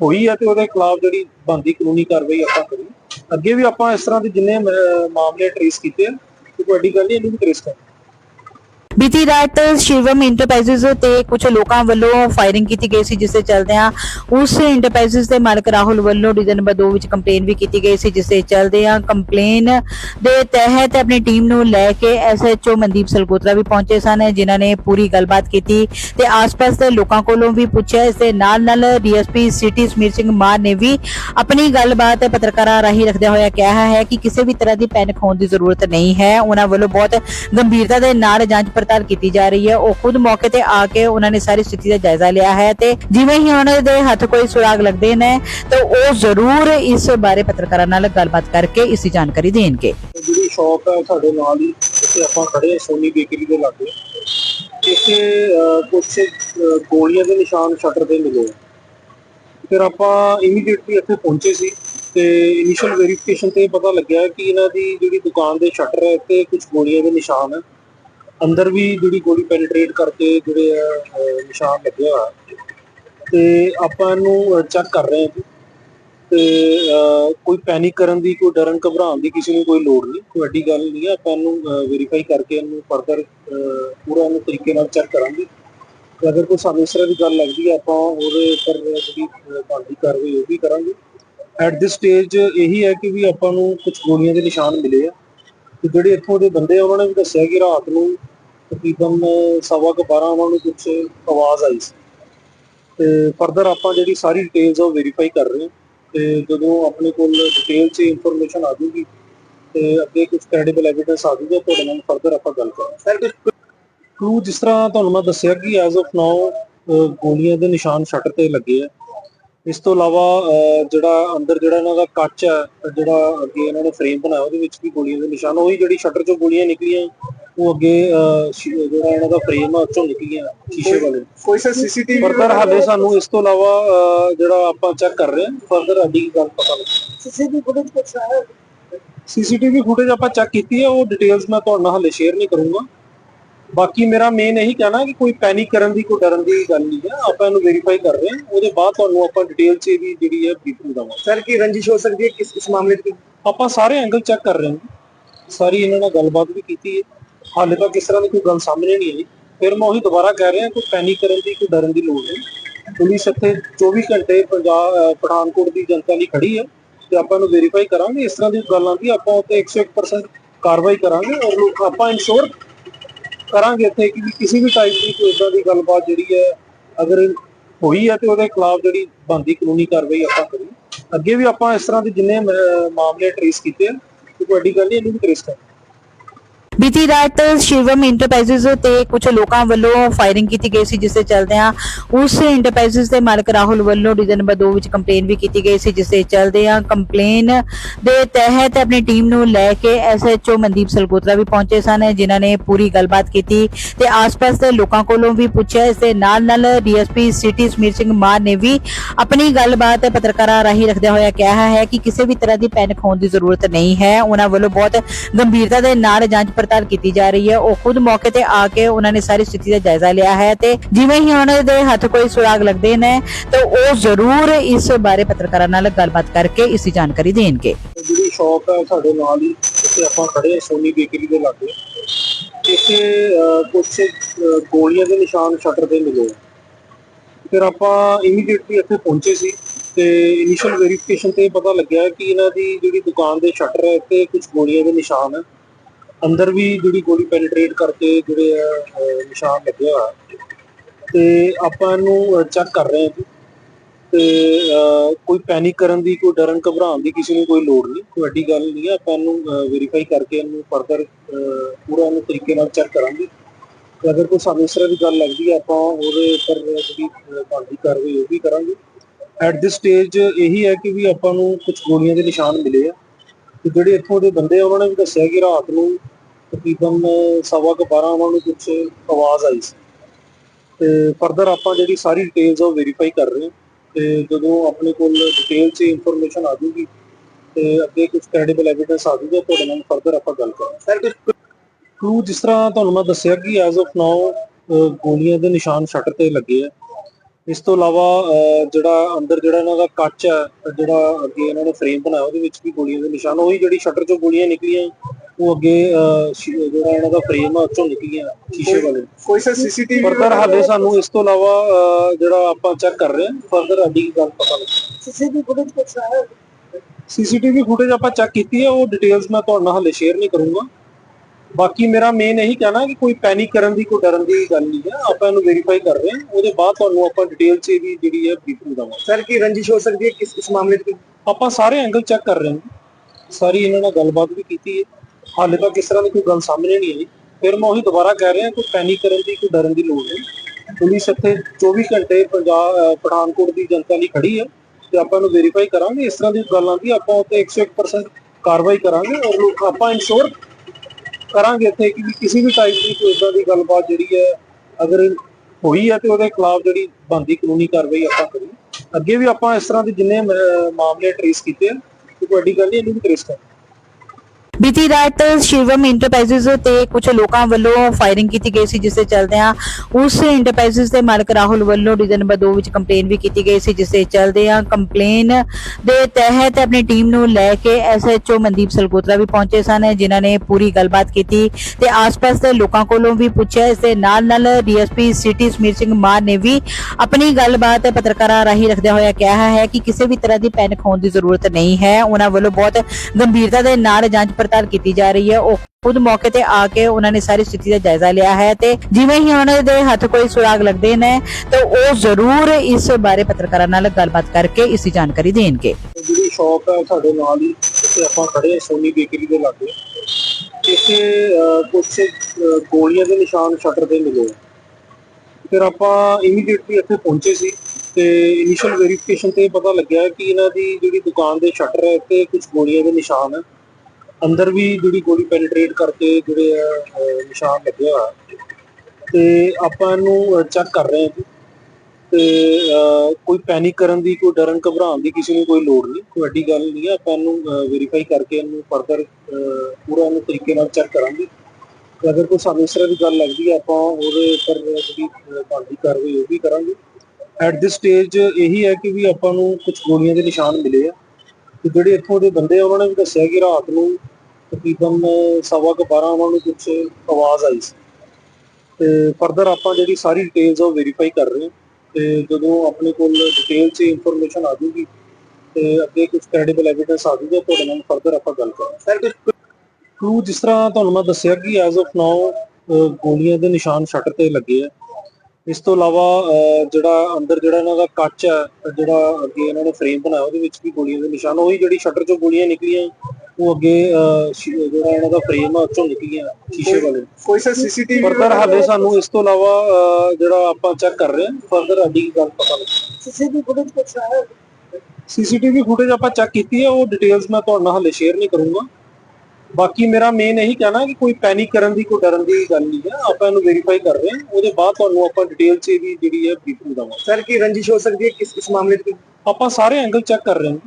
ਹੋਈ ਹੈ ਤੇ ਉਹਦੇ ਖਿਲਾਫ ਜਿਹੜੀ ਬੰਦੀ ਕਾਨੂੰਨੀ ਕਾਰਵਾਈ ਆਪਾਂ ਕਰੀਏ। ਅੱਗੇ ਵੀ ਆਪਾਂ ਇਸ ਤਰ੍ਹਾਂ ਦੇ ਜਿੰਨੇ ਮਾਮਲੇ ਟ੍ਰੇਸ ਕੀਤੇ ਆ ਤੇ ਤੁਹਾਡੀ ਗੱਲ ਨਹੀਂ, ਇਹਨੂੰ ਵੀ ਟ੍ਰੇਸ ਕਰ ਬੀਤੀ ਰਾਤ ਸ਼ਿਵਮ ਇੰਟਰਪ੍ਰਾਈਜ਼ਸ ਤੇ ਕੁਝ ਲੋਕਾਂ ਵੱਲੋਂ ਫਾਇਰਿੰਗ ਕੀਤੀ ਗਈ ਸੀ, ਜਿਸ ਦੇ ਚੱਲਦਿਆਂ ਉਸ ਇੰਟਰਪ੍ਰਾਈਜ਼ਸ ਦੇ ਮਾਲਕ ਰਾਹੁਲ ਵੱਲੋਂ ਡਿਵੀਜ਼ਨ ਨੰਬਰ 2 ਵਿੱਚ ਕੰਪਲੇਨ ਵੀ ਕੀਤੀ ਗਈ ਸੀ, ਜਿਸ ਦੇ ਚੱਲਦਿਆਂ ਕੰਪਲੇਨ ਦੇ ਤਹਿਤ ਆਪਣੀ ਟੀਮ ਨੂੰ ਲੈ ਕੇ ਐਸਐਚਓ ਮਨਦੀਪ ਸਲਗੋਤਰਾ ਵੀ ਪਹੁੰਚੇ ਸਨ, ਜਿਨ੍ਹਾਂ ਨੇ ਪੂਰੀ ਗੱਲਬਾਤ ਕੀਤੀ ਤੇ ਆਸ-ਪਾਸ ਦੇ ਲੋਕਾਂ ਕੋਲੋਂ ਵੀ ਪੁੱਛਿਆ। ਇਸ ਦੇ ਨਾਲ-ਨਾਲ ਡੀਐਸਪੀ ਸਿਟੀ ਸਮੀਰ ਸਿੰਘ ਮਾਨ ਨੇ ਵੀ ਆਪਣੀ ਗੱਲਬਾਤ ਪੱਤਰਕਾਰਾਂ ਰਾਹੀਂ ਰੱਖਦਿਆਂ ਹੋਇਆ ਕਿਹਾ ਹੈ ਕਿ ਕਿਸੇ ਵੀ ਤਰ੍ਹਾਂ ਦੀ ਪੈਨਿਕ ਹੋਣ ਦੀ ਜ਼ਰੂਰਤ ਨਹੀਂ ਹੈ। ਉਹਨਾਂ ਵੱਲੋਂ ਬਹੁਤ ਗੰਭੀਰਤਾ ਦੇ ਨਾਲ ਜਾਂਚ ਪੜਤਾਲ ਕੀਤੀ ਜਾ ਰਹੀ ਹੈ। ਉਹ ਖੁਦ ਮੌਕੇ ਤੇ ਆ ਕੇ ਉਹਨਾਂ ਨੇ ਸਾਰੀ ਸਥਿਤੀ ਦਾ ਜਾਇਜ਼ਾ ਲਿਆ ਹੈ ਤੇ ਜਿਵੇਂ ਹੀ ਉਹਨਾਂ ਦੇ ਹੱਥ ਕੋਈ ਸੁਰਾਗ ਲੱਗਦੇ ਨੇ, ਤਾਂ ਉਹ ਜ਼ਰੂਰ ਇਸ ਬਾਰੇ ਪੱਤਰਕਾਰਾਂ ਨਾਲ ਗੱਲਬਾਤ ਕਰਕੇ ਇਸ ਦੀ ਜਾਣਕਾਰੀ ਦੇਣਗੇ। ਜਿਹੜੀ ਸ਼ਾਪ ਹੈ ਸਾਡੇ ਨਾਲ ਹੀ, ਇੱਥੇ ਆਪਾਂ ਖੜੇ ਹਾਂ ਸੋਨੀ ਬੇਕਰੀ ਦੇ ਲਾਗੇ। ਇੱਥੇ ਕੁਝ ਗੋਲੀਆਂ ਦੇ ਨਿਸ਼ਾਨ ਸ਼ਟਰ ਤੇ ਮਿਲੇ ਫਿਰ ਆਪਾਂ ਇਮੀਡੀਏਟਲੀ ਇੱਥੇ ਪਹੁੰਚੇ ਸੀ ਤੇ ਇਨੀਸ਼ੀਅਲ ਵੈਰੀਫਿਕੇਸ਼ਨ ਤੇ ਪਤਾ ਲੱਗਿਆ ਕਿ ਇਹਨਾਂ ਦੀ ਜਿਹੜੀ ਦੁਕਾਨ ਦੇ ਸ਼ਟਰ ਹੈ ਤੇ ਕੁਝ ਗੋਲੀਆਂ ਦੇ ਨਿਸ਼ਾਨ ਹੈ ਅੰਦਰ ਵੀ ਜਿਹੜੀ ਗੋਲੀ ਪੈਨੀਟ੍ਰੇਟ ਕਰਕੇ ਜਿਹੜੇ ਆ ਨਿਸ਼ਾਨ ਲੱਗਿਆ ਹੋਇਆ। ਤੇ ਆਪਾਂ ਇਹਨੂੰ ਚੈੱਕ ਕਰ ਰਹੇ ਹਾਂ ਜੀ। ਤੇ ਕੋਈ ਪੈਨਿਕ ਕਰਨ ਦੀ, ਕੋਈ ਡਰਨ ਘਬਰਾਉਣ ਦੀ ਕਿਸੇ ਨੂੰ ਕੋਈ ਲੋੜ ਨਹੀਂ, ਕੋਈ ਵੱਡੀ ਗੱਲ ਨਹੀਂ ਹੈ। ਆਪਾਂ ਇਹਨੂੰ ਵੈਰੀਫਾਈ ਕਰਕੇ ਇਹਨੂੰ ਫਰਦਰ ਪੂਰਾ ਇਹਨੂੰ ਤਰੀਕੇ ਨਾਲ ਚੈੱਕ ਕਰਾਂਗੇ। ਤੇ ਅਗਰ ਕੋਈ ਸਾਨੂੰ ਇਸ ਤਰ੍ਹਾਂ ਦੀ ਗੱਲ ਲੱਗਦੀ ਹੈ, ਆਪਾਂ ਉਹਦੇ ਉੱਪਰ ਜਿਹੜੀ ਬਣਦੀ ਕਾਰਵਾਈ ਉਹ ਵੀ ਕਰਾਂਗੇ। ਐਟ ਦਿਸ ਸਟੇਜ ਇਹੀ ਹੈ ਕਿ ਵੀ ਆਪਾਂ ਨੂੰ ਕੁਝ ਗੋਲੀਆਂ ਦੇ ਨਿਸ਼ਾਨ ਮਿਲੇ ਆ। ਤੇ ਜਿਹੜੇ ਇੱਥੋਂ ਦੇ ਬੰਦੇ ਆ, ਉਹਨਾਂ ਨੇ ਵੀ ਦੱਸਿਆ ਕਿ ਰਾਤ ਨੂੰ ਤਕਰੀਬਨ ਸਵਾ ਕੁ 12 ਉਹਨਾਂ ਨੂੰ ਕੁਝ ਆਵਾਜ਼ ਆਈ ਸੀ। ਤੇ ਫਰਦਰ ਆਪਾਂ ਜਿਹੜੀ ਸਾਰੀ ਡਿਟੇਲਸ ਉਹ ਵੈਰੀਫਾਈ ਕਰ ਰਹੇ ਹਾਂ। ਤੇ ਜਦੋਂ ਆਪਣੇ ਕੋਲ ਡਿਟੇਲ 'ਚ ਇਨਫੋਰਮੇਸ਼ਨ ਆ ਜੂਗੀ ਤੇ ਅੱਗੇ ਕੁਝ ਕ੍ਰੈਡੀਬਲ ਐਵੀਡੈਂਸ ਆ ਜੂਗਾ ਤੁਹਾਡੇ ਨਾਲ ਫਰਦਰ ਆਪਾਂ ਗੱਲ ਕਰਾਂਗੇ। ਸਰ ਕੁਝ ਕਲੂ ਜਿਸ ਤਰ੍ਹਾਂ ਤੁਹਾਨੂੰ ਮੈਂ ਦੱਸਿਆ ਕਿ ਐਜ਼ ਆਫ ਨਾਓ ਗੋਲੀਆਂ ਦੇ ਨਿਸ਼ਾਨ ਛੱਟ ਤੇ ਲੱਗੇ ਆ। ਇਸ ਤੋਂ ਇਲਾਵਾ ਜਿਹੜਾ ਅੰਦਰ ਜਿਹੜਾ ਇਹਨਾਂ ਦਾ ਕੱਚ ਹੈ ਜਿਹੜਾ ਅੱਗੇ ਇਹਨਾਂ ਨੇ ਫਰੇਮ ਬਣਾਇਆ ਉਹਦੇ ਵਿੱਚ ਵੀ ਗੋਲੀਆਂ ਦੇ ਨਿਸ਼ਾਨ ਉਹੀ ਜਿਹੜੀ ਸ਼ਟਰ ਚੋਂ ਗੋਲੀਆਂ ਨਿਕਲੀਆਂ ਉਹ ਅੱਗੇ ਜਿਹੜਾ ਇਹਨਾਂ ਦਾ ਫਰੇਮ ਆ ਉੱਚੋਂ ਨਿਕਲੀਆਂ ਸ਼ੀਸ਼ੇ ਵਾਲੇ। ਕੋਈ ਸਰ ਸੀਸੀਟੀਵੀ ਫਰਦਰ ਹਾਲੇ ਸਾਨੂੰ ਇਸ ਤੋਂ ਇਲਾਵਾ ਜਿਹੜਾ ਆਪਾਂ ਚੈੱਕ ਕਰ ਰਹੇ ਹਾਂ ਫਰਦਰ ਅੱਡੀ ਗੱਲ ਪਤਾ ਲੱਗੀ। ਸੀਸੀਟੀਵੀ ਫੁਟੇਜ ਕੁਝ ਆਇਆ ਸੀਸੀਟੀਵੀ ਫੁਟੇਜ ਆਪਾਂ ਚੈੱਕ ਕੀਤੀ ਹੈ ਉਹ ਡਿਟੇਲਸ ਮੈਂ ਤੁਹਾਡੇ ਨਾਲ ਸ਼ੇਅਰ ਨਹੀਂ ਕਰੂੰਗਾ। ਬਾਕੀ ਮੇਰਾ ਮੇਨ ਇਹੀ ਕਹਿਣਾ ਕਿ ਕੋਈ ਪੈਨਿਕ ਕਰਨ ਦੀ ਕੋਈ ਡਰਨ ਦੀ ਗੱਲ ਨਹੀਂ ਹੈ। ਆਪਾਂ ਇਹਨੂੰ ਵੈਰੀਫਾਈ ਕਰ ਰਹੇ ਹਾਂ। ਉਹਦੇ ਬਾਅਦ ਤੁਹਾਨੂੰ ਆਪਾਂ ਡਿਟੇਲ 'ਚ ਵੀ ਜਿਹੜੀ ਹੈ ਬਰੀਫਿੰਗ ਦਵਾਂਗੇ। ਸਰ ਕੀ ਰੰਜਿਸ਼ ਹੋ ਸਕਦੀ ਹੈ ਕਿਸ ਕਿਸ ਮਾਮਲੇ 'ਤੇ ਆਪਾਂ ਸਾਰੇ ਐਂਗਲ ਚੈੱਕ ਕਰ ਰਹੇ ਹਾਂ। ਸਾਰੀ ਇਹਨਾਂ ਨਾਲ ਗੱਲਬਾਤ ਵੀ ਕੀਤੀ ਹੈ। ਹਾਲੇ ਤੱਕ ਇਸ ਤਰ੍ਹਾਂ ਦੀ ਕੋਈ ਗੱਲ ਸਾਹਮਣੇ ਨਹੀਂ ਆਈ। ਫਿਰ ਮੈਂ ਉਹੀ ਦੁਬਾਰਾ ਕਹਿ ਰਿਹਾ ਕੋਈ ਪੈਨਿਕ ਕਰਨ ਦੀ ਕੋਈ ਡਰਨ ਦੀ ਲੋੜ ਨਹੀਂ। ਪੁਲਿਸ ਇੱਥੇ 24 ਘੰਟੇ ਪੰਜਾਬ ਪਠਾਨਕੋਟ ਦੀ ਜਨਤਾ ਲਈ ਖੜੀ ਹੈ ਤੇ ਆਪਾਂ ਇਹਨੂੰ ਵੈਰੀਫਾਈ ਕਰਾਂਗੇ। ਇਸ ਤਰ੍ਹਾਂ ਦੀ ਗੱਲਾਂ ਦੀ ਆਪਾਂ ਉੱਤੇ 101% ਕਾਰਵਾਈ ਕਰਾਂਗੇ। ਔਰ ਆਪਾਂ ਇਨਸ਼ੋਰ ਕਰਾਂਗੇ ਇੱਥੇ ਕਿ ਕਿਸੇ ਵੀ ਟਾਈਪ ਦੀ ਕੋਈ ਇਦਾਂ ਦੀ ਗੱਲਬਾਤ ਜਿਹੜੀ ਹੈ, ਅਗਰ ਹੋਈ ਹੈ ਤੇ ਉਹਦੇ ਖਿਲਾਫ ਜਿਹੜੀ ਬਣਦੀ ਕਾਨੂੰਨੀ ਕਾਰਵਾਈ ਆਪਾਂ ਕਰੀਏ। ਅੱਗੇ ਵੀ ਆਪਾਂ ਇਸ ਤਰ੍ਹਾਂ ਦੇ ਜਿੰਨੇ ਮਾਮਲੇ ਟ੍ਰੇਸ ਕੀਤੇ ਆ ਕੋਈ ਵੱਡੀ ਗੱਲ ਨਹੀਂ, ਇਹਨੂੰ ਵੀ ਟ੍ਰੇਸ ਕਰਾਂਗੇ। ਬੀਤੀ ਰਾਤ ਸ਼ਿਵਮ ਇੰਟਰਪ੍ਰਾਈਜ਼ਸ ਤੇ ਕੁਝ ਲੋਕਾਂ ਵੱਲੋਂ ਫਾਇਰਿੰਗ ਕੀਤੀ ਗਈ ਸੀ, ਜਿਸ ਦੇ ਚੱਲਦਿਆਂ ਉਸ ਇੰਟਰਪ੍ਰਾਈਜ਼ਸ ਦੇ ਮਾਲਕ ਰਾਹੁਲ ਵੱਲੋਂ ਡਿਵੀਜ਼ਨ ਨੰਬਰ 2 ਵਿੱਚ ਕੰਪਲੇਨ ਵੀ ਕੀਤੀ ਗਈ ਸੀ, ਜਿਸ ਦੇ ਚੱਲਦਿਆਂ ਕੰਪਲੇਨ ਦੇ ਤਹਿਤ ਆਪਣੀ ਟੀਮ ਨੂੰ ਲੈ ਕੇ ਐਸਐਚਓ ਮਨਦੀਪ ਸਲਗੋਤਰਾ ਵੀ ਪਹੁੰਚੇ ਸਨ, ਜਿਨ੍ਹਾਂ ਨੇ ਪੂਰੀ ਗੱਲਬਾਤ ਕੀਤੀ ਤੇ ਆਸ-ਪਾਸ ਦੇ ਲੋਕਾਂ ਕੋਲੋਂ ਵੀ ਪੁੱਛਿਆ। ਇਸ ਦੇ ਨਾਲ-ਨਾਲ ਡੀਐਸਪੀ ਸਿਟੀ ਸਮੀਰ ਸਿੰਘ ਮਾਨ ਨੇ ਵੀ ਆਪਣੀ ਗੱਲਬਾਤ ਪੱਤਰਕਾਰਾਂ ਰਾਹੀਂ ਰੱਖਦਿਆਂ ਹੋਇਆ ਕਿਹਾ ਹੈ ਕਿ ਕਿਸੇ ਵੀ ਤਰ੍ਹਾਂ ਦੀ ਪੈਨਿਕ ਹੋਣ ਦੀ ਜ਼ਰੂਰਤ ਨਹੀਂ ਹੈ। ਉਹਨਾਂ ਵੱਲੋਂ ਬਹੁਤ ਗੰਭੀਰਤਾ ਦੇ ਨਾਲ ਜਾਂਚ ਪੜਤਾਲ ਕੀਤੀ ਜਾ ਰਹੀ ਹੈ। ਉਹ ਖੁਦ ਮੌਕੇ ਤੇ ਆ ਕੇ ਉਹਨਾਂ ਨੇ ਸਾਰੀ ਸਥਿਤੀ ਦਾ ਜਾਇਜ਼ਾ ਲਿਆ ਹੈ ਤੇ ਜਿਵੇਂ ਹੀ ਉਹਨਾਂ ਦੇ ਹੱਥ ਕੋਈ ਸੁਰਾਗ ਲੱਗਦੇ ਨੇ, ਤਾਂ ਉਹ ਜ਼ਰੂਰ ਇਸ ਬਾਰੇ ਪੱਤਰਕਾਰਾਂ ਨਾਲ ਗੱਲਬਾਤ ਕਰਕੇ ਇਸ ਦੀ ਜਾਣਕਾਰੀ ਦੇਣਗੇ। ਜਿਹੜੀ ਸ਼ਾਪ ਹੈ ਸਾਡੇ ਨਾਲ ਹੀ ਇੱਥੇ ਆਪਾਂ ਖੜੇ ਹਾਂ ਸੋਨੀ ਬੇਕਰੀ ਦੇ ਲਾਗੇ। ਇੱਥੇ ਕੁਝ ਗੋਲੀਆਂ ਦੇ ਨਿਸ਼ਾਨ ਸ਼ਟਰ ਤੇ ਮਿਲੇ। ਫਿਰ ਆਪਾਂ ਇਮੀਡੀਏਟਲੀ ਇੱਥੇ ਪਹੁੰਚੇ ਸੀ ਤੇ ਇਨੀਸ਼ੀਅਲ ਵੈਰੀਫਿਕੇਸ਼ਨ ਤੇ ਪਤਾ ਲੱਗਿਆ ਕਿ ਇਹਨਾਂ ਦੀ ਜਿਹੜੀ ਦੁਕਾਨ ਦੇ ਸ਼ਟਰ ਹੈ ਤੇ ਕੁਝ ਗੋਲੀਆਂ ਦੇ ਨਿਸ਼ਾਨ ਹੈ। ਅੰਦਰ ਵੀ ਜਿਹੜੀ ਗੋਲੀ ਪੈਨੀਟ੍ਰੇਟ ਕਰਕੇ ਜਿਹੜੇ ਆ ਨਿਸ਼ਾਨ ਲੱਗਿਆ ਹੋਇਆ। ਤੇ ਆਪਾਂ ਇਹਨੂੰ ਚੈੱਕ ਕਰ ਰਹੇ ਹਾਂ ਜੀ। ਤੇ ਕੋਈ ਪੈਨਿਕ ਕਰਨ ਦੀ, ਕੋਈ ਡਰਨ ਘਬਰਾਉਣ ਦੀ ਕਿਸੇ ਨੂੰ ਕੋਈ ਲੋੜ ਨਹੀਂ ਕੋਈ ਵੱਡੀ ਗੱਲ ਨਹੀਂ ਹੈ। ਆਪਾਂ ਇਹਨੂੰ ਵੈਰੀਫਾਈ ਕਰਕੇ ਇਹਨੂੰ ਫਰਦਰ ਪੂਰਾ ਇਹਨੂੰ ਤਰੀਕੇ ਨਾਲ ਚੈੱਕ ਕਰਾਂਗੇ। ਤੇ ਅਗਰ ਕੋਈ ਸਾਨੂੰ ਇਸ ਤਰ੍ਹਾਂ ਦੀ ਗੱਲ ਲੱਗਦੀ ਹੈ, ਆਪਾਂ ਉਹਦੇ ਉੱਪਰ ਜਿਹੜੀ ਬਣਦੀ ਕਾਰਵਾਈ ਉਹ ਵੀ ਕਰਾਂਗੇ। ਐਟ ਦਿਸ ਸਟੇਜ ਇਹੀ ਹੈ ਕਿ ਵੀ ਆਪਾਂ ਨੂੰ ਕੁਝ ਗੋਲੀਆਂ ਦੇ ਨਿਸ਼ਾਨ ਮਿਲੇ ਆ। ਤੇ ਜਿਹੜੇ ਇੱਥੋਂ ਦੇ ਬੰਦੇ ਆ, ਉਹਨਾਂ ਨੇ ਵੀ ਦੱਸਿਆ ਕਿ ਰਾਤ ਨੂੰ ਤਕਰੀਬਨ ਸਵਾ ਕੁ 12 ਉਹਨਾਂ ਨੂੰ ਕੁਝ ਆਵਾਜ਼ ਆਈ ਸੀ। ਤੇ ਫਰਦਰ ਆਪਾਂ ਜਿਹੜੀ ਸਾਰੀ ਡਿਟੇਲਸ ਉਹ ਵੈਰੀਫਾਈ ਕਰ ਰਹੇ ਹਾਂ। ਤੇ ਜਦੋਂ ਆਪਣੇ ਕੋਲ ਡਿਟੇਲ 'ਚ ਇਨਫੋਰਮੇਸ਼ਨ ਆ ਜੂਗੀ ਤੇ ਅੱਗੇ ਕੁਝ ਕ੍ਰੈਡੀਬਲ ਐਵੀਡੈਂਸ ਆ ਜੂਗਾ ਤੁਹਾਡੇ ਨਾਲ ਫਰਦਰ ਆਪਾਂ ਗੱਲ ਕਰਾਂਗੇ। ਸਰ ਕੁਝ ਕਲੂ ਜਿਸ ਤਰ੍ਹਾਂ ਤੁਹਾਨੂੰ ਮੈਂ ਦੱਸਿਆ ਕਿ ਐਜ਼ ਆਫ ਨਾਓ ਗੋਲੀਆਂ ਦੇ ਨਿਸ਼ਾਨ ਸ਼ਟਰ ਤੇ ਲੱਗੇ ਆ। ਇਸ ਤੋਂ ਇਲਾਵਾ ਜਿਹੜਾ ਅੰਦਰ ਜਿਹੜਾ ਇਹਨਾਂ ਦਾ ਕੱਚ ਹੈ ਜਿਹੜਾ ਅੱਗੇ ਇਹਨਾਂ ਨੇ ਫਰੇਮ ਬਣਾਇਆ, ਉਹਦੇ ਵਿੱਚ ਵੀ ਗੋਲੀਆਂ ਦੇ ਨਿਸ਼ਾਨ ਉਹੀ ਜਿਹੜੀ ਸ਼ਟਰ ਚੋਂ ਗੋਲੀਆਂ ਨਿਕਲੀਆਂ ਉਹ ਅੱਗੇ ਜਿਹੜਾ ਇਹਨਾਂ ਦਾ ਫਰੇਮ ਆ ਉਹ ਝੁਲਕ ਗਿਆ ਸ਼ੀਸ਼ੇ ਵਾਲੇ। ਕੋਈ ਸਰ ਸੀਸੀਟੀਵੀ ਫਰਦਰ ਹਾਲੇ ਸਾਨੂੰ ਇਸ ਤੋਂ ਇਲਾਵਾ ਜਿਹੜਾ ਆਪਾਂ ਚੈੱਕ ਕਰ ਰਹੇ ਹਾਂ ਫਰਦਰ ਸਾਡੀ ਗੱਲ ਪਤਾ ਲੱਗੀ। ਸੀਸੀਟੀਵੀ ਫੁਟੇਜ ਕੁਛ ਆਇਆ ਸੀਸੀਟੀਵੀ ਫੁਟੇਜ ਆਪਾਂ ਚੈੱਕ ਕੀਤੀ ਹੈ ਉਹ ਡਿਟੇਲਸ ਮੈਂ ਤੁਹਾਡੇ ਨਾਲ ਸ਼ੇਅਰ ਨਹੀਂ ਕਰੂੰਗਾ। ਬਾਕੀ ਮੇਰਾ ਮੇਨ ਇਹੀ ਕਹਿਣਾ ਕਿ ਕੋਈ ਪੈਨਿਕ ਕਰਨ ਦੀ ਕੋਈ ਡਰਨ ਦੀ ਗੱਲ ਨਹੀਂ ਹੈ। ਆਪਾਂ ਇਹਨੂੰ ਵੈਰੀਫਾਈ ਕਰ ਰਹੇ ਹਾਂ। ਉਹਦੇ ਬਾਅਦ ਤੁਹਾਨੂੰ ਆਪਾਂ ਡਿਟੇਲ 'ਚ ਇਹਦੀ ਜਿਹੜੀ ਹੈ ਬਰੀਫਿੰਗ ਦਵਾਂਗੇ। ਸਰ ਕੀ ਰੰਜਿਸ਼ ਹੋ ਸਕਦੀ ਹੈ ਕਿਸ ਇਸ ਮਾਮਲੇ ਤੇ ਆਪਾਂ ਸਾਰੇ ਐਂਗਲ ਚੈੱਕ ਕਰ ਰਹੇ ਹਾਂ। ਸਾਰੀ ਇਹਨਾਂ ਨਾਲ ਗੱਲਬਾਤ ਵੀ ਕੀਤੀ ਹੈ। ਹਾਲੇ ਤੱਕ ਇਸ ਤਰ੍ਹਾਂ ਦੀ ਕੋਈ ਗੱਲ ਸਾਹਮਣੇ ਨਹੀਂ ਆਈ। ਫਿਰ ਮੈਂ ਉਹੀ ਦੁਬਾਰਾ ਕਹਿ ਰਿਹਾ, ਕੋਈ ਪੈਨਿਕ ਕਰਨ ਦੀ, ਕੋਈ ਡਰਨ ਦੀ ਲੋੜ ਨਹੀਂ। ਪੁਲਿਸ ਇੱਥੇ 24 ਘੰਟੇ ਪੰਜਾਬ ਪਠਾਨਕੋਟ ਦੀ ਜਨਤਾ ਲਈ ਖੜੀ ਹੈ ਤੇ ਆਪਾਂ ਇਹਨੂੰ ਵੈਰੀਫਾਈ ਕਰਾਂਗੇ। ਇਸ ਤਰ੍ਹਾਂ ਦੀ ਗੱਲਾਂ ਦੀ ਆਪਾਂ ਉੱਤੇ 101% ਕਾਰਵਾਈ ਕਰਾਂਗੇ ਔਰ ਲੋਕ ਆਪਾਂ ਇਨਸ਼ੋਰ ਕਰਾਂਗੇ ਇੱਥੇ ਕਿ ਕਿਸੇ ਵੀ ਟਾਈਪ ਦੀ ਕੋਈ ਇਦਾਂ ਦੀ ਗੱਲਬਾਤ ਜਿਹੜੀ ਹੈ, ਅਗਰ ਹੋਈ ਹੈ ਤੇ ਉਹਦੇ ਖਿਲਾਫ ਜਿਹੜੀ ਬਣਦੀ ਕਾਨੂੰਨੀ ਕਾਰਵਾਈ ਆਪਾਂ ਕਰੀਏ। ਅੱਗੇ ਵੀ ਆਪਾਂ ਇਸ ਤਰ੍ਹਾਂ ਦੇ ਜਿੰਨੇ ਮਾਮਲੇ ਟ੍ਰੇਸ ਕੀਤੇ ਆ, ਤੇ ਕੋਈ ਗੱਲ ਇਹਨੂੰ ਵੀ ਟ੍ਰੇਸ ਕਰਾਂਗੇ। ਬੀਤੀ ਰਾਤ ਸ਼ਿਵਮ ਇੰਟਰਪ੍ਰਾਈਜ਼ਸ ਤੇ ਕੁਝ ਲੋਕਾਂ ਵੱਲੋਂ ਫਾਇਰਿੰਗ ਕੀਤੀ ਗਈ ਸੀ, ਜਿਸ ਦੇ ਚੱਲਦਿਆਂ ਉਸ ਇੰਟਰਪ੍ਰਾਈਜ਼ਸ ਦੇ ਮਾਲਕ ਰਾਹੁਲ ਵੱਲੋਂ ਡਿਵੀਜ਼ਨ ਨੰਬਰ 2 ਵਿੱਚ ਕੰਪਲੇਨ ਵੀ ਕੀਤੀ ਗਈ ਸੀ, ਜਿਸ ਦੇ ਚੱਲਦਿਆਂ ਕੰਪਲੇਨ ਦੇ ਤਹਿਤ ਆਪਣੀ ਟੀਮ ਨੂੰ ਲੈ ਕੇ ਐਸਐਚਓ ਮਨਦੀਪ ਸਲਗੋਤਰਾ ਵੀ ਪਹੁੰਚੇ ਸਨ, ਜਿਨ੍ਹਾਂ ਨੇ ਪੂਰੀ ਗੱਲਬਾਤ ਕੀਤੀ ਤੇ ਆਸ-ਪਾਸ ਦੇ ਲੋਕਾਂ ਕੋਲੋਂ ਵੀ ਪੁੱਛਿਆ। ਇਸ ਦੇ ਨਾਲ-ਨਾਲ ਡੀਐਸਪੀ ਸਿਟੀ ਸਮੀਰ ਸਿੰਘ ਮਾਨ ਨੇ ਵੀ ਆਪਣੀ ਗੱਲਬਾਤ ਪੱਤਰਕਾਰਾਂ ਰਾਹੀਂ ਰੱਖਦਿਆਂ ਹੋਇਆ ਕਿਹਾ ਹੈ ਕਿ ਕਿਸੇ ਵੀ ਤਰ੍ਹਾਂ ਦੀ ਪੈਨਿਕ ਹੋਣ ਦੀ ਜ਼ਰੂਰਤ ਨਹੀਂ ਹੈ। ਉਹਨਾਂ ਵੱਲੋਂ ਬਹੁਤ ਗੰਭੀਰਤਾ ਦੇ ਨਾਲ ਜਾਂਚ ਪੜਤਾਲ ਕੀਤੀ ਜਾ ਰਹੀ ਹੈ। ਉਹ ਖੁਦ ਮੌਕੇ ਤੇ ਆ ਕੇ ਉਹਨਾਂ ਨੇ ਸਾਰੀ ਸਥਿਤੀ ਦਾ ਜਾਇਜ਼ਾ ਲਿਆ ਹੈ ਤੇ ਜਿਵੇਂ ਹੀ ਉਹਨਾਂ ਦੇ ਹੱਥ ਕੋਈ ਸੁਰਾਗ ਲੱਗਦੇ ਨੇ ਤਾਂ ਉਹ ਜ਼ਰੂਰ ਇਸ ਬਾਰੇ ਪੱਤਰਕਾਰਾਂ ਨਾਲ ਗੱਲਬਾਤ ਕਰਕੇ ਇਸ ਦੀ ਜਾਣਕਾਰੀ ਦੇਣਗੇ। ਜਿਹੜੀ ਸ਼ਾਪ ਹੈ ਸਾਡੇ ਨਾਲ ਹੀ ਇੱਥੇ ਆਪਾਂ ਖੜੇ ਹਾਂ ਸੋਨੀ ਬੇਕਰੀ ਦੇ ਲਾਗੇ। ਇੱਥੇ ਅਹ, ਗੋਲੀਆਂ ਦੇ ਨਿਸ਼ਾਨ ਸ਼ਟਰ ਤੇ ਮਿਲੇ ਫਿਰ ਆਪਾਂ ਇਮੀਡੀਏਟਲੀ ਇੱਥੇ ਪਹੁੰਚੇ ਸੀ ਤੇ ਇਨੀਸ਼ੀਅਲ ਵੈਰੀਫਿਕੇਸ਼ਨ ਤੇ ਪਤਾ ਲੱਗਿਆ ਕਿ ਇਹਨਾਂ ਦੀ ਜਿਹੜੀ ਦੁਕਾਨ ਦੇ ਸ਼ਟਰ ਹੈ ਤੇ ਕੁਝ ਗੋਲੀਆਂ ਦੇ ਨਿਸ਼ਾਨ ਹੈ ਅੰਦਰ ਵੀ ਜਿਹੜੀ ਗੋਲੀ ਪੈਨੀਟ੍ਰੇਟ ਕਰਕੇ ਜਿਹੜੇ ਆ ਨਿਸ਼ਾਨ ਲੱਗਿਆ ਹੋਇਆ। ਤੇ ਆਪਾਂ ਇਹਨੂੰ ਚੈੱਕ ਕਰ ਰਹੇ ਹਾਂ ਜੀ। ਤੇ ਕੋਈ ਪੈਨਿਕ ਕਰਨ ਦੀ ਕੋਈ ਡਰਨ ਘਬਰਾਉਣ ਦੀ ਕਿਸੇ ਨੂੰ ਕੋਈ ਲੋੜ ਨਹੀਂ ਕੋਈ ਵੱਡੀ ਗੱਲ ਨਹੀਂ ਹੈ ਆਪਾਂ ਇਹਨੂੰ ਵੈਰੀਫਾਈ ਕਰਕੇ ਇਹਨੂੰ ਫਰਦਰ ਪੂਰਾ ਇਹਨੂੰ ਤਰੀਕੇ ਨਾਲ ਚੈੱਕ ਕਰਾਂਗੇ। ਤੇ ਅਗਰ ਕੋਈ ਸਾਨੂੰ ਇਸ ਤਰ੍ਹਾਂ ਦੀ ਗੱਲ ਲੱਗਦੀ ਹੈ ਆਪਾਂ ਉਹਦੇ ਉੱਪਰ ਜਿਹੜੀ ਅਹ, ਬਣਦੀ ਕਾਰਵਾਈ ਉਹ ਵੀ ਕਰਾਂਗੇ। ਐਟ ਦਿਸ ਸਟੇਜ ਇਹੀ ਹੈ ਕਿ ਵੀ ਆਪਾਂ ਨੂੰ ਕੁਝ ਗੋਲੀਆਂ ਦੇ ਨਿਸ਼ਾਨ ਮਿਲੇ ਆ। ਤੇ ਜਿਹੜੇ ਇੱਥੋਂ ਦੇ ਬੰਦੇ ਆ, ਉਹਨਾਂ ਨੇ ਵੀ ਦੱਸਿਆ ਕਿ ਰਾਤ ਨੂੰ ਤਕਰੀਬਨ ਸਵਾ ਕੁ 12 ਉਹਨਾਂ ਨੂੰ ਕੁਝ ਆਵਾਜ਼ ਆਈ ਸੀ। ਤੇ ਫਰਦਰ ਆਪਾਂ ਜਿਹੜੀ ਸਾਰੀ ਡਿਟੇਲਸ ਉਹ ਵੈਰੀਫਾਈ ਕਰ ਰਹੇ ਹਾਂ। ਤੇ ਜਦੋਂ ਆਪਣੇ ਕੋਲ ਡਿਟੇਲ 'ਚ ਇਨਫੋਰਮੇਸ਼ਨ ਆ ਜੂਗੀ ਤੇ ਅੱਗੇ ਕੁਝ ਕ੍ਰੈਡੀਬਲ ਐਵੀਡੈਂਸ ਆ ਜੂਗਾ ਤੁਹਾਡੇ ਨਾਲ ਫਰਦਰ ਆਪਾਂ ਗੱਲ ਕਰਾਂਗੇ। ਸਰ ਕੁਝ ਕਲੂ ਜਿਸ ਤਰ੍ਹਾਂ ਤੁਹਾਨੂੰ ਮੈਂ ਦੱਸਿਆ ਕਿ ਐਜ਼ ਆਫ ਨਾਓ ਗੋਲੀਆਂ ਦੇ ਨਿਸ਼ਾਨ ਸ਼ਟਰ ਤੇ ਲੱਗੇ ਆ। ਇਸ ਤੋਂ ਇਲਾਵਾ ਜਿਹੜਾ ਅੰਦਰ ਜਿਹੜਾ ਇਹਨਾਂ ਦਾ ਕੱਚ ਹੈ ਜਿਹੜਾ ਅੱਗੇ ਇਹਨਾਂ ਨੇ ਫਰੇਮ ਬਣਾਇਆ ਉਹਦੇ ਵਿੱਚ ਵੀ ਗੋਲੀਆਂ ਦੇ ਨਿਸ਼ਾਨ ਉਹੀ ਜਿਹੜੀ ਸ਼ਟਰ ਚੋਂ ਗੋਲੀਆਂ ਨਿਕਲੀਆਂ ਉਹ ਅੱਗੇ ਜਿਹੜਾ ਇਹਨਾਂ ਦਾ ਫਰੇਮ ਆ ਉੱਚੋਂ ਨਿਕਲੀਆਂ ਸ਼ੀਸ਼ੇ ਵਾਲੇ। ਕੋਈ ਸਰ ਸੀਸੀਟੀਵੀ ਫਰਦਰ ਹਾਲੇ ਸਾਨੂੰ ਇਸ ਤੋਂ ਇਲਾਵਾ ਜਿਹੜਾ ਆਪਾਂ ਚੈੱਕ ਕਰ ਰਹੇ ਹਾਂ ਫਰਦਰ ਅੱਡੀ ਗੱਲ ਪਤਾ ਲੱਗੀ। ਸੀਸੀਟੀਵੀ ਫੁਟੇਜ ਕੁਝ ਆਇਆ ਸੀਸੀਟੀਵੀ ਫੁਟੇਜ ਆਪਾਂ ਚੈੱਕ ਕੀਤੀ ਹੈ ਉਹ ਡਿਟੇਲਸ ਮੈਂ ਤੁਹਾਨੂੰ ਹਾਲੇ ਸ਼ੇਅਰ ਨਹੀਂ ਕਰੂੰਗਾ। ਬਾਕੀ ਮੇਰਾ ਮੇਨ ਇਹੀ ਕਹਿਣਾ ਕਿ ਕੋਈ ਪੈਨਿਕ ਕਰਨ ਦੀ ਕੋਈ ਡਰਨ ਦੀ ਗੱਲ ਨਹੀਂ ਹੈ ਆਪਾਂ ਇਹਨੂੰ ਵੈਰੀਫਾਈ ਕਰ ਰਹੇ ਹਾਂ। ਉਹਦੇ ਬਾਅਦ ਤੁਹਾਨੂੰ ਆਪਾਂ ਡਿਟੇਲ 'ਚ ਇਹਦੀ ਜਿਹੜੀ ਹੈ ਬਰੀਫਿੰਗ ਦਵਾਂਗੇ। ਸਰ ਕੀ ਰੰਜਿਸ਼ ਹੋ ਸਕਦੀ ਹੈ ਕਿਸ ਕਿਸ ਮਾਮਲੇ 'ਚ ਆਪਾਂ ਸਾਰੇ ਐਂਗਲ ਚੈੱਕ ਕਰ ਰਹੇ ਹਾਂ।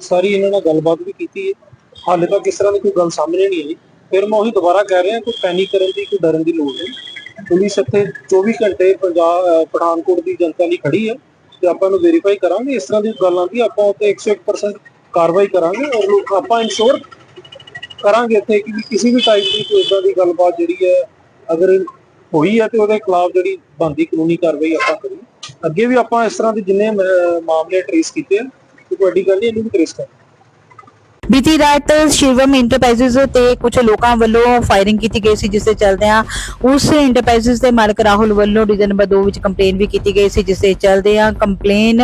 ਸਾਰੀ ਇਹਨਾਂ ਨਾਲ ਗੱਲਬਾਤ ਵੀ ਕੀਤੀ ਹੈ। ਹਾਲੇ ਤੱਕ ਇਸ ਤਰ੍ਹਾਂ ਦੀ ਕੋਈ ਗੱਲ ਸਾਹਮਣੇ ਨਹੀਂ ਆਈ। ਫਿਰ ਮੈਂ ਉਹੀ ਦੁਬਾਰਾ ਕਹਿ ਰਿਹਾ ਕੋਈ ਪੈਨਿਕ ਕਰਨ ਦੀ ਕੋਈ ਡਰਨ ਦੀ ਲੋੜ ਨਹੀਂ। ਪੁਲਿਸ ਇੱਥੇ 24 ਘੰਟੇ ਪੰਜਾਬ ਪਠਾਨਕੋਟ ਦੀ ਜਨਤਾ ਲਈ ਖੜੀ ਹੈ। ਤੇ ਆਪਾਂ ਨੂੰ ਵੈਰੀਫਾਈ ਕਰਾਂਗੇ। ਇਸ ਤਰ੍ਹਾਂ ਦੀ ਗੱਲ ਆਂਦੀ ਆਪਾਂ ਉੱਤੇ 101% ਕਾਰਵਾਈ ਕਰਾਂਗੇ। ਔਰ ਆਪਾਂ ਇਨਸ਼ੋਰ ਕਰਾਂਗੇ ਇੱਥੇ ਕਿ ਕਿਸੇ ਵੀ ਟਾਈਪ ਦੀ ਕੋਈ ਇਦਾਂ ਦੀ ਗੱਲਬਾਤ ਜਿਹੜੀ ਹੈ, ਅਗਰ ਹੋਈ ਹੈ ਤੇ ਉਹਦੇ ਖਿਲਾਫ ਜਿਹੜੀ ਬੰਦੀ ਕਾਨੂੰਨੀ ਕਾਰਵਾਈ ਆਪਾਂ ਕਰੀਏ। ਅੱਗੇ ਵੀ ਆਪਾਂ ਇਸ ਤਰ੍ਹਾਂ ਦੇ ਜਿੰਨੇ ਮਾਮਲੇ ਟ੍ਰੇਸ ਕੀਤੇ ਆ, ਤੇ ਕੋਈ ਵੱਡੀ ਗੱਲ ਨਹੀਂ, ਇਹਨੂੰ ਵੀ ਟ੍ਰੇਸ ਕਰਾਂਗੇ। ਬੀਤੀ ਰਾਤ ਸ਼ਿਵਮ ਇੰਟਰਪ੍ਰਾਈਜ਼ਸ ਤੇ ਕੁਝ ਲੋਕਾਂ ਵੱਲੋਂ ਫਾਇਰਿੰਗ ਕੀਤੀ ਗਈ ਸੀ ਜਿਸ ਦੇ ਚੱਲਦਿਆਂ ਉਸ ਇੰਟਰਪ੍ਰਾਈਜ਼ਸ ਦੇ ਮਾਲਕ ਰਾਹੁਲ ਵੱਲੋਂ ਡਿਵੀਜ਼ਨ ਨੰਬਰ 2 ਵਿੱਚ ਕੰਪਲੇਨ ਵੀ ਕੀਤੀ ਗਈ ਸੀ ਜਿਸ ਦੇ ਚੱਲਦਿਆਂ ਕੰਪਲੇਨ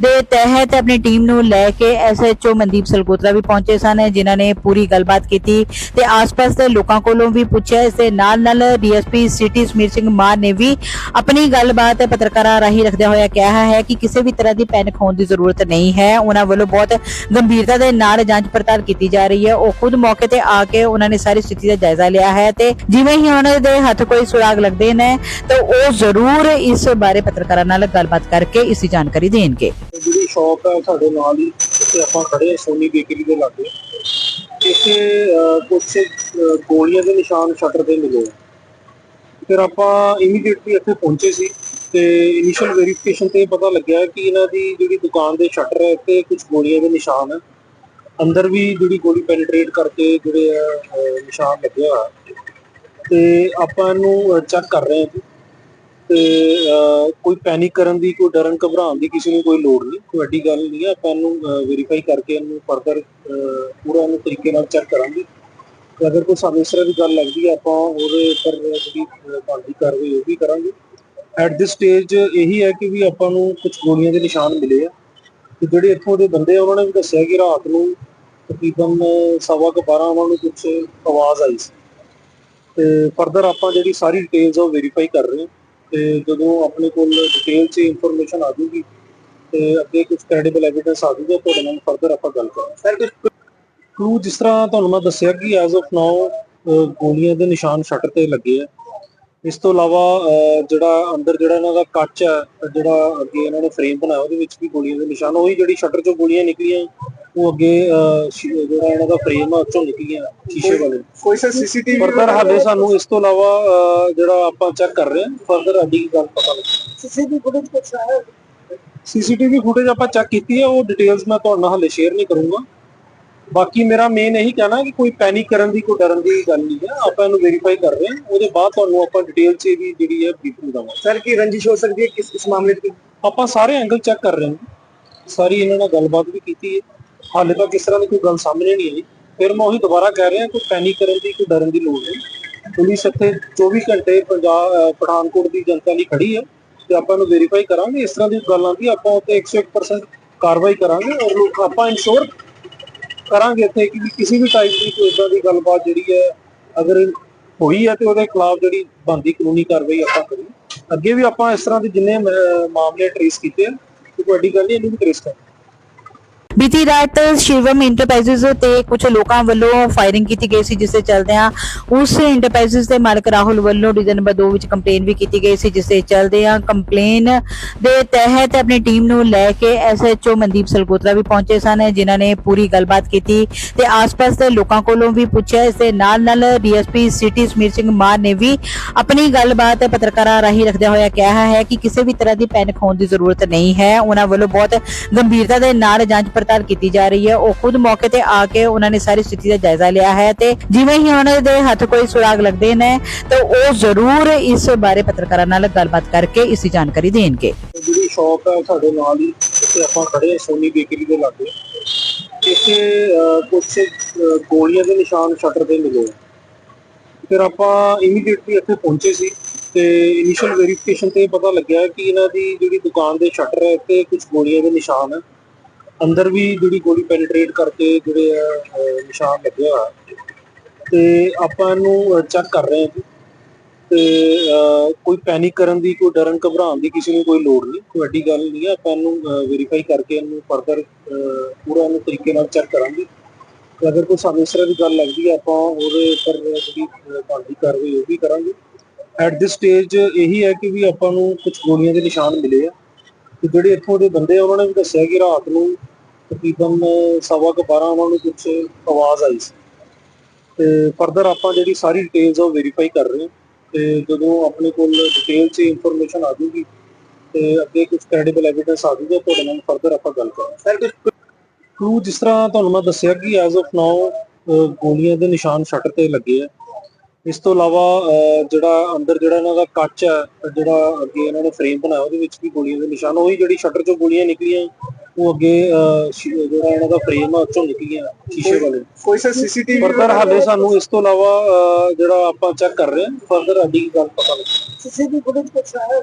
ਦੇ ਤਹਿਤ ਆਪਣੀ ਟੀਮ ਨੂੰ ਲੈ ਕੇ ਐਸਐਚਓ ਮਨਦੀਪ ਸਲਗੋਤਰਾ ਵੀ ਪਹੁੰਚੇ ਸਨ, ਜਿਨ੍ਹਾਂ ਨੇ ਪੂਰੀ ਗੱਲਬਾਤ ਕੀਤੀ ਤੇ ਆਸ-ਪਾਸ ਦੇ ਲੋਕਾਂ ਕੋਲੋਂ ਵੀ ਪੁੱਛਿਆ। ਇਸ ਦੇ ਨਾਲ-ਨਾਲ ਡੀਐਸਪੀ ਸਿਟੀ ਸਮੀਰ ਸਿੰਘ ਮਾਨ ਨੇ ਵੀ ਆਪਣੀ ਗੱਲਬਾਤ ਪੱਤਰਕਾਰਾਂ ਰਾਹੀਂ ਰੱਖਦਿਆਂ ਹੋਇਆ ਕਿਹਾ ਹੈ ਕਿ ਕਿਸੇ ਵੀ ਤਰ੍ਹਾਂ ਦੀ ਪੈਨਿਕ ਹੋਣ ਦੀ ਜ਼ਰੂਰਤ ਨਹੀਂ ਹੈ। ਉਹਨਾਂ ਵੱਲੋਂ ਬਹੁਤ ਗੰਭੀਰਤਾ ਦੇ ਨਾਲ ਜਾਂਚ ਪੜਤਾਲ ਕੀਤੀ ਜਾ ਰਹੀ ਹੈ। ਉਹ ਖੁਦ ਮੌਕੇ ਤੇ ਆ ਕੇ ਉਹਨਾਂ ਨੇ ਸਾਰੀ ਸਥਿਤੀ ਦਾ ਜਾਇਜ਼ਾ ਲਿਆ ਹੈ ਤੇ ਜਿਵੇਂ ਹੀ ਉਹਨਾਂ ਦੇ ਹੱਥ ਕੋਈ ਸੁਰਾਗ ਲੱਗਦੇ ਨੇ ਤਾਂ ਉਹ ਜ਼ਰੂਰ ਇਸ ਬਾਰੇ ਪੱਤਰਕਾਰਾਂ ਨਾਲ ਗੱਲਬਾਤ ਕਰਕੇ ਇਸ ਦੀ ਜਾਣਕਾਰੀ ਦੇਣਗੇ। ਜਿਹੜੀ ਸ਼ਾਪ ਹੈ ਸਾਡੇ ਨਾਲ ਹੀ ਇੱਥੇ ਆਪਾਂ ਖੜੇ ਹਾਂ ਸੋਨੀ ਬੇਕਰੀ ਦੇ ਲਾਗੇ ਇੱਥੇ ਅਹ, ਗੋਲੀਆਂ ਦੇ ਨਿਸ਼ਾਨ ਸ਼ਟਰ ਤੇ ਮਿਲੇ ਫਿਰ ਆਪਾਂ ਇਮੀਡੀਏਟਲੀ ਇੱਥੇ ਪਹੁੰਚੇ ਸੀ ਤੇ ਇਨੀਸ਼ੀਅਲ ਵੈਰੀਫਿਕੇਸ਼ਨ ਤੇ ਪਤਾ ਲੱਗਿਆ ਕਿ ਇਹਨਾਂ ਦੀ ਜਿਹੜੀ ਦੁਕਾਨ ਦੇ ਸ਼ਟਰ ਤੇ ਕੁਝ ਗੋਲੀਆਂ ਦੇ ਨਿਸ਼ਾਨ ਹੈ ਅੰਦਰ ਵੀ ਜਿਹੜੀ ਗੋਲੀ ਪੈਨੀਟ੍ਰੇਟ ਕਰਕੇ ਜਿਹੜੇ ਆ ਨਿਸ਼ਾਨ ਲੱਗਿਆ ਹੋਇਆ। ਤੇ ਆਪਾਂ ਇਹਨੂੰ ਚੈੱਕ ਕਰ ਰਹੇ ਹਾਂ ਜੀ। ਤੇ ਕੋਈ ਪੈਨਿਕ ਕਰਨ ਦੀ ਕੋਈ ਡਰਨ ਘਬਰਾਉਣ ਦੀ ਕਿਸੇ ਨੂੰ ਕੋਈ ਲੋੜ ਨਹੀਂ। ਕੋਈ ਵੱਡੀ ਗੱਲ ਨਹੀਂ ਹੈ। ਆਪਾਂ ਇਹਨੂੰ ਵੈਰੀਫਾਈ ਕਰਕੇ ਇਹਨੂੰ ਫਰਦਰ ਪੂਰਾ ਇਹਨੂੰ ਤਰੀਕੇ ਨਾਲ ਚੈੱਕ ਕਰਾਂਗੇ। ਤੇ ਅਗਰ ਕੋਈ ਸਾਨੂੰ ਇਸ ਤਰ੍ਹਾਂ ਦੀ ਗੱਲ ਲੱਗਦੀ ਹੈ ਆਪਾਂ ਉਹਦੇ ਉੱਪਰ ਜਿਹੜੀ ਅਹ, ਬਣਦੀ ਕਾਰਵਾਈ ਉਹ ਵੀ ਕਰਾਂਗੇ। ਐਟ ਦਿਸ ਸਟੇਜ ਇਹੀ ਹੈ ਕਿ ਵੀ ਆਪਾਂ ਨੂੰ ਕੁਝ ਗੋਲੀਆਂ ਦੇ ਨਿਸ਼ਾਨ ਮਿਲੇ ਆ। ਤੇ ਜਿਹੜੇ ਇੱਥੋਂ ਦੇ ਬੰਦੇ ਆ ਉਹਨਾਂ ਨੇ ਵੀ ਦੱਸਿਆ ਕਿ ਰਾਤ ਨੂੰ ਤਕਰੀਬਨ ਸਵਾ ਕੁ 12 ਉਹਨਾਂ ਨੂੰ ਕੁਝ ਆਵਾਜ਼ ਆਈ ਸੀ। ਤੇ ਫਰਦਰ ਆਪਾਂ ਜਿਹੜੀ ਸਾਰੀ ਡਿਟੇਲਸ ਉਹ ਵੈਰੀਫਾਈ ਕਰ ਰਹੇ ਹਾਂ। ਤੇ ਜਦੋਂ ਆਪਣੇ ਕੋਲ ਡਿਟੇਲ 'ਚ ਇਨਫੋਰਮੇਸ਼ਨ ਆ ਜੂਗੀ ਤੇ ਅੱਗੇ ਕੁਝ ਕ੍ਰੈਡੀਬਲ ਐਵੀਡੈਂਸ ਆ ਜੂਗਾ ਤੁਹਾਡੇ ਨਾਲ ਫਰਦਰ ਆਪਾਂ ਗੱਲ ਕਰਾਂਗੇ। ਸਰ ਕੁਝ ਕਲੂ ਜਿਸ ਤਰ੍ਹਾਂ ਤੁਹਾਨੂੰ ਮੈਂ ਦੱਸਿਆ ਕਿ ਐਜ਼ ਆਫ ਨਾਓ ਗੋਲੀਆਂ ਦੇ ਨਿਸ਼ਾਨ ਸ਼ਟਰ ਤੇ ਲੱਗੇ ਆ। ਇਸ ਤੋਂ ਇਲਾਵਾ ਜਿਹੜਾ ਅੰਦਰ ਜਿਹੜਾ ਇਹਨਾਂ ਦਾ ਕੱਚ ਹੈ ਜਿਹੜਾ ਅੱਗੇ ਇਹਨਾਂ ਨੇ ਫਰੇਮ ਬਣਾਇਆ ਉਹਦੇ ਵਿੱਚ ਵੀ ਗੋਲੀਆਂ ਦੇ ਨਿਸ਼ਾਨ ਉਹੀ ਜਿਹੜੀ ਸ਼ਟਰ ਚੋਂ ਗੋਲੀਆਂ ਨਿਕਲੀਆਂ ਉਹ ਅੱਗੇ ਜਿਹੜਾ ਇਹਨਾਂ ਦਾ ਫਰੇਮ ਆ ਉੱਚੋਂ ਨਿਕਲੀਆਂ ਸ਼ੀਸ਼ੇ ਵਾਲੇ। ਕੋਈ ਸਰ ਸੀਸੀਟੀਵੀ ਫਰਦਰ ਹਾਲੇ ਸਾਨੂੰ ਇਸ ਤੋਂ ਇਲਾਵਾ ਜਿਹੜਾ ਆਪਾਂ ਚੈੱਕ ਕਰ ਰਹੇ ਹਾਂ ਫਰਦਰ ਅੱਡੀ ਗੱਲ ਪਤਾ ਲੱਗ ਸੀਸੀਟੀਵੀ ਫੁਟੇਜ ਕੁਝ ਆਇਆ ਸੀਸੀਟੀਵੀ ਫੁਟੇਜ ਆਪਾਂ ਚੈੱਕ ਕੀਤੀ ਹੈ ਉਹ ਡਿਟੇਲਸ ਮੈਂ ਤੁਹਾਡੇ ਨਾਲ ਸ਼ੇਅਰ ਨਹੀਂ ਕਰੂੰਗਾ। ਬਾਕੀ ਮੇਰਾ ਮੇਨ ਇਹੀ ਕਹਿਣਾ ਕਿ ਕੋਈ ਪੈਨਿਕ ਕਰਨ ਦੀ ਕੋਈ ਡਰਨ ਦੀ ਗੱਲ ਨਹੀਂ ਹੈ। ਆਪਾਂ ਇਹਨੂੰ ਵੈਰੀਫਾਈ ਕਰ ਰਹੇ ਹਾਂ। ਉਹਦੇ ਬਾਅਦ ਤੁਹਾਨੂੰ ਆਪਾਂ ਡਿਟੇਲ 'ਚ ਵੀ ਜਿਹੜੀ ਹੈ ਬਰੀਫਿੰਗ ਦਵਾਂਗੇ। ਸਰ ਕੀ ਰੰਜਿਸ਼ ਹੋ ਸਕਦੀ ਹੈ ਕਿਸ ਇਸ ਮਾਮਲੇ 'ਤੇ? ਆਪਾਂ ਸਾਰੇ ਐਂਗਲ ਚੈੱਕ ਕਰ ਰਹੇ ਹਾਂ। ਸਾਰੀ ਇਹਨਾਂ ਨਾਲ ਗੱਲਬਾਤ ਵੀ ਕੀਤੀ ਹੈ। ਹਾਲੇ ਤੱਕ ਇਸ ਤਰ੍ਹਾਂ ਦੀ ਕੋਈ ਗੱਲ ਸਾਹਮਣੇ ਨਹੀਂ ਆਈ। ਫਿਰ ਮੈਂ ਉਹੀ ਦੁਬਾਰਾ ਕਹਿ ਰਿਹਾ ਕੋਈ ਪੈਨਿਕ ਕਰਨ ਦੀ ਕੋਈ ਡਰਨ ਦੀ ਲੋੜ ਨਹੀਂ। ਪੁਲਿਸ ਇੱਥੇ 24 ਘੰਟੇ ਪੰਜਾਬ ਪਠਾਨਕੋਟ ਦੀ ਜਨਤਾ ਲਈ ਖੜੀ ਹੈ ਤੇ ਆਪਾਂ ਇਹਨੂੰ ਵੈਰੀਫਾਈ ਕਰਾਂਗੇ। ਇਸ ਤਰ੍ਹਾਂ ਦੀ ਗੱਲਾਂ ਦੀ ਆਪਾਂ ਉੱਤੇ 101% ਕਾਰਵਾਈ ਕਰਾਂਗੇ ਔਰ ਲੋਕ ਆਪਾਂ ਇਨਸ਼ੋਰ ਕਰਾਂਗੇ ਇੱਥੇ ਕਿ ਕਿਸੇ ਵੀ ਟਾਈਪ ਦੀ ਕੋਈ ਇਦਾਂ ਦੀ ਗੱਲਬਾਤ ਜਿਹੜੀ ਹੈ ਅਗਰ ਹੋਈ ਹੈ ਤੇ ਉਹਦੇ ਖਿਲਾਫ ਜਿਹੜੀ ਬਣਦੀ ਕਾਨੂੰਨੀ ਕਾਰਵਾਈ ਆਪਾਂ ਕਰੀਏ। ਅੱਗੇ ਵੀ ਆਪਾਂ ਇਸ ਤਰ੍ਹਾਂ ਦੇ ਜਿੰਨੇ ਅਹ, ਮਾਮਲੇ ਟ੍ਰੇਸ ਕੀਤੇ ਆ ਕੋਈ ਵੱਡੀ ਗੱਲ ਨਹੀਂ ਇਹਨੂੰ ਵੀ ਟ੍ਰੇਸ ਕਰਾਂਗੇ ਬੀਤੀ ਰਾਤ ਸ਼ਿਵਮ ਇੰਟਰਪ੍ਰਾਈਜ਼ਸ ਤੇ ਕੁਝ ਲੋਕਾਂ ਵੱਲੋਂ ਫਾਇਰਿੰਗ ਕੀਤੀ ਗਈ ਸੀ, ਜਿਸ ਦੇ ਚੱਲਦਿਆਂ ਉਸ ਇੰਟਰਪ੍ਰਾਈਜ਼ਸ ਦੇ ਮਾਲਕ ਰਾਹੁਲ ਵੱਲੋਂ ਡਿਵੀਜ਼ਨ ਨੰਬਰ 2 ਵਿੱਚ ਕੰਪਲੇਨ ਵੀ ਕੀਤੀ ਗਈ ਸੀ, ਜਿਸ ਦੇ ਚੱਲਦਿਆਂ ਕੰਪਲੇਨ ਦੇ ਤਹਿਤ ਆਪਣੀ ਟੀਮ ਨੂੰ ਲੈ ਕੇ ਐਸਐਚਓ ਮਨਦੀਪ ਸਲਗੋਤਰਾ ਵੀ ਪਹੁੰਚੇ ਸਨ, ਜਿਨ੍ਹਾਂ ਨੇ ਪੂਰੀ ਗੱਲਬਾਤ ਕੀਤੀ ਤੇ ਆਸ-ਪਾਸ ਦੇ ਲੋਕਾਂ ਕੋਲੋਂ ਵੀ ਪੁੱਛਿਆ। ਇਸ ਦੇ ਨਾਲ-ਨਾਲ ਡੀਐਸਪੀ ਸਿਟੀ ਸਮੀਰ ਸਿੰਘ ਮਾਨ ਨੇ ਵੀ ਆਪਣੀ ਗੱਲਬਾਤ ਪੱਤਰਕਾਰਾਂ ਰਾਹੀਂ ਰੱਖਦਿਆਂ ਹੋਇਆ ਕਿਹਾ ਹੈ ਕਿ ਕਿਸੇ ਵੀ ਤਰ੍ਹਾਂ ਦੀ ਪੈਨਿਕ ਹੋਣ ਦੀ ਜ਼ਰੂਰਤ ਨਹੀਂ ਹੈ। ਉਹਨਾਂ ਵੱਲੋਂ ਬਹੁਤ ਗੰਭੀਰਤਾ ਦੇ ਨਾਲ ਜਾਂਚ ਪੜਤਾਲ ਕੀਤੀ ਜਾ ਰਹੀ ਹੈ। ਉਹ ਖੁਦ ਮੌਕੇ ਤੇ ਆ ਕੇ ਉਹਨਾਂ ਨੇ ਸਾਰੀ ਸਥਿਤੀ ਦਾ ਜਾਇਜ਼ਾ ਲਿਆ ਹੈ ਤੇ ਜਿਵੇਂ ਹੀ ਉਹਨਾਂ ਦੇ ਹੱਥ ਕੋਈ ਸੁਰਾਗ ਲੱਗਦੇ ਨੇ, ਤਾਂ ਉਹ ਜ਼ਰੂਰ ਇਸ ਬਾਰੇ ਪੱਤਰਕਾਰਾਂ ਨਾਲ ਗੱਲਬਾਤ ਕਰਕੇ ਇਸ ਦੀ ਜਾਣਕਾਰੀ ਦੇਣਗੇ। ਜਿਹੜੀ ਸ਼ੌਪ ਹੈ ਸਾਡੇ ਨਾਲ ਹੀ ਜਿੱਥੇ ਆਪਾਂ ਖੜੇ ਹਾਂ ਸੋਨੀ ਬੇਕਰੀ ਦੇ ਲਾਗੇ। ਇੱਥੇ ਕੁਝ ਗੋਲੀਆਂ ਦੇ ਨਿਸ਼ਾਨ ਸ਼ਟਰ ਤੇ ਮਿਲੇ ਫਿਰ ਆਪਾਂ ਇਮੀਡੀਏਟਲੀ ਇੱਥੇ ਪਹੁੰਚੇ ਸੀ ਤੇ ਇਨੀਸ਼ੀਅਲ ਵੈਰੀਫਿਕੇਸ਼ਨ ਤੇ ਪਤਾ ਲੱਗਿਆ ਕਿ ਇਹਨਾਂ ਦੀ ਜਿਹੜੀ ਦੁਕਾਨ ਦੇ ਸ਼ਟਰ ਹੈ ਤੇ ਕੁਝ ਗੋਲੀਆਂ ਦੇ ਨਿਸ਼ਾਨ ਹੈ ਅੰਦਰ ਵੀ ਜਿਹੜੀ ਗੋਲੀ ਪੈਨੀਟ੍ਰੇਟ ਕਰਕੇ ਜਿਹੜੇ ਆ, ਨਿਸ਼ਾਨ ਲੱਗਿਆ ਹੋਇਆ। ਤੇ ਆਪਾਂ ਇਹਨੂੰ ਚੈੱਕ ਕਰ ਰਹੇ ਹਾਂ ਜੀ। ਤੇ ਕੋਈ ਪੈਨਿਕ ਕਰਨ ਦੀ ਕੋਈ ਡਰਨ ਘਬਰਾਉਣ ਦੀ ਕਿਸੇ ਨੂੰ ਕੋਈ ਲੋੜ ਨਹੀਂ। ਕੋਈ ਵੱਡੀ ਗੱਲ ਨਹੀਂ ਹੈ। ਆਪਾਂ ਇਹਨੂੰ ਵੈਰੀਫਾਈ ਕਰਕੇ ਇਹਨੂੰ ਫਰਦਰ ਪੂਰਾ ਇਹਨੂੰ ਤਰੀਕੇ ਨਾਲ ਚੈੱਕ ਕਰਾਂਗੇ। ਤੇ ਅਗਰ ਕੋਈ ਸਾਨੂੰ ਇਸ ਤਰ੍ਹਾਂ ਦੀ ਗੱਲ ਲੱਗਦੀ ਹੈ ਆਪਾਂ ਉਹਦੇ ਉੱਪਰ ਜਿਹੜੀ ਅਹ, ਬਣਦੀ ਕਾਰਵਾਈ ਉਹ ਵੀ ਕਰਾਂਗੇ। ਐਟ ਦਿਸ ਸਟੇਜ ਇਹੀ ਹੈ ਕਿ ਵੀ ਆਪਾਂ ਨੂੰ ਕੁਝ ਗੋਲੀਆਂ ਦੇ ਨਿਸ਼ਾਨ ਮਿਲੇ ਆ। ਤੇ ਜਿਹੜੇ ਇੱਥੋਂ ਦੇ ਬੰਦੇ ਆ, ਉਹਨਾਂ ਨੇ ਵੀ ਦੱਸਿਆ ਕਿ ਰਾਤ ਨੂੰ ਤਕਰੀਬਨ ਸਵਾ ਕੁ 12 ਉਹਨਾਂ ਨੂੰ ਕੁਝ ਆਵਾਜ਼ ਆਈ ਸੀ। ਤੇ ਫਰਦਰ ਆਪਾਂ ਜਿਹੜੀ ਸਾਰੀ ਡਿਟੇਲਸ ਉਹ ਵੈਰੀਫਾਈ ਕਰ ਰਹੇ ਹਾਂ। ਤੇ ਜਦੋਂ ਆਪਣੇ ਕੋਲ ਡਿਟੇਲ 'ਚ ਇਨਫੋਰਮੇਸ਼ਨ ਆ ਜੂਗੀ ਤੇ ਅੱਗੇ ਕੁਝ ਕ੍ਰੈਡੀਬਲ ਐਵੀਡੈਂਸ ਆ ਜੂਗਾ ਤੁਹਾਡੇ ਨਾਲ ਫਰਦਰ ਆਪਾਂ ਗੱਲ ਕਰਾਂਗੇ। ਸਰ ਕੁਝ ਕਲੂ ਜਿਸ ਤਰ੍ਹਾਂ ਤੁਹਾਨੂੰ ਮੈਂ ਦੱਸਿਆ ਕਿ ਐਜ਼ ਆਫ ਨਾਓ ਗੋਲੀਆਂ ਦੇ ਨਿਸ਼ਾਨ ਸ਼ਟਰ ਤੇ ਲੱਗੇ ਆ। ਇਸ ਤੋਂ ਇਲਾਵਾ ਜਿਹੜਾ ਅੰਦਰ ਜਿਹੜਾ ਇਹਨਾਂ ਦਾ ਕੱਚ ਹੈ ਜਿਹੜਾ ਅੱਗੇ ਇਹਨਾਂ ਨੇ ਫਰੇਮ ਬਣਾਇਆ ਉਹਦੇ ਵਿੱਚ ਵੀ ਗੋਲੀਆਂ ਦੇ ਨਿਸ਼ਾਨ ਉਹੀ ਜਿਹੜੀ ਸ਼ਟਰ ਚੋਂ ਗੋਲੀਆਂ ਨਿਕਲੀਆਂ ਉਹ ਅੱਗੇ ਜਿਹੜਾ ਇਹਨਾਂ ਦਾ ਫਰੇਮ ਆ ਚੋਂ ਨਿਕਲੀਆਂ ਸ਼ੀਸ਼ੇ ਵਾਲੇ। ਕੋਈ ਸਰ ਸੀਸੀਟੀਵੀ ਪਰ ਤਾਂ ਹਾਲੇ ਸਾਨੂੰ ਇਸ ਤੋਂ ਇਲਾਵਾ ਜਿਹੜਾ ਆਪਾਂ ਚੈੱਕ ਕਰ ਰਹੇ ਹਾਂ ਫਰਦਰ ਅੱਡੀ ਗੱਲ ਪਤਾ ਨਹੀਂ ਸੀਸੀਟੀਵੀ ਫੁਟੇਜ ਕੁਝ ਆਇਆ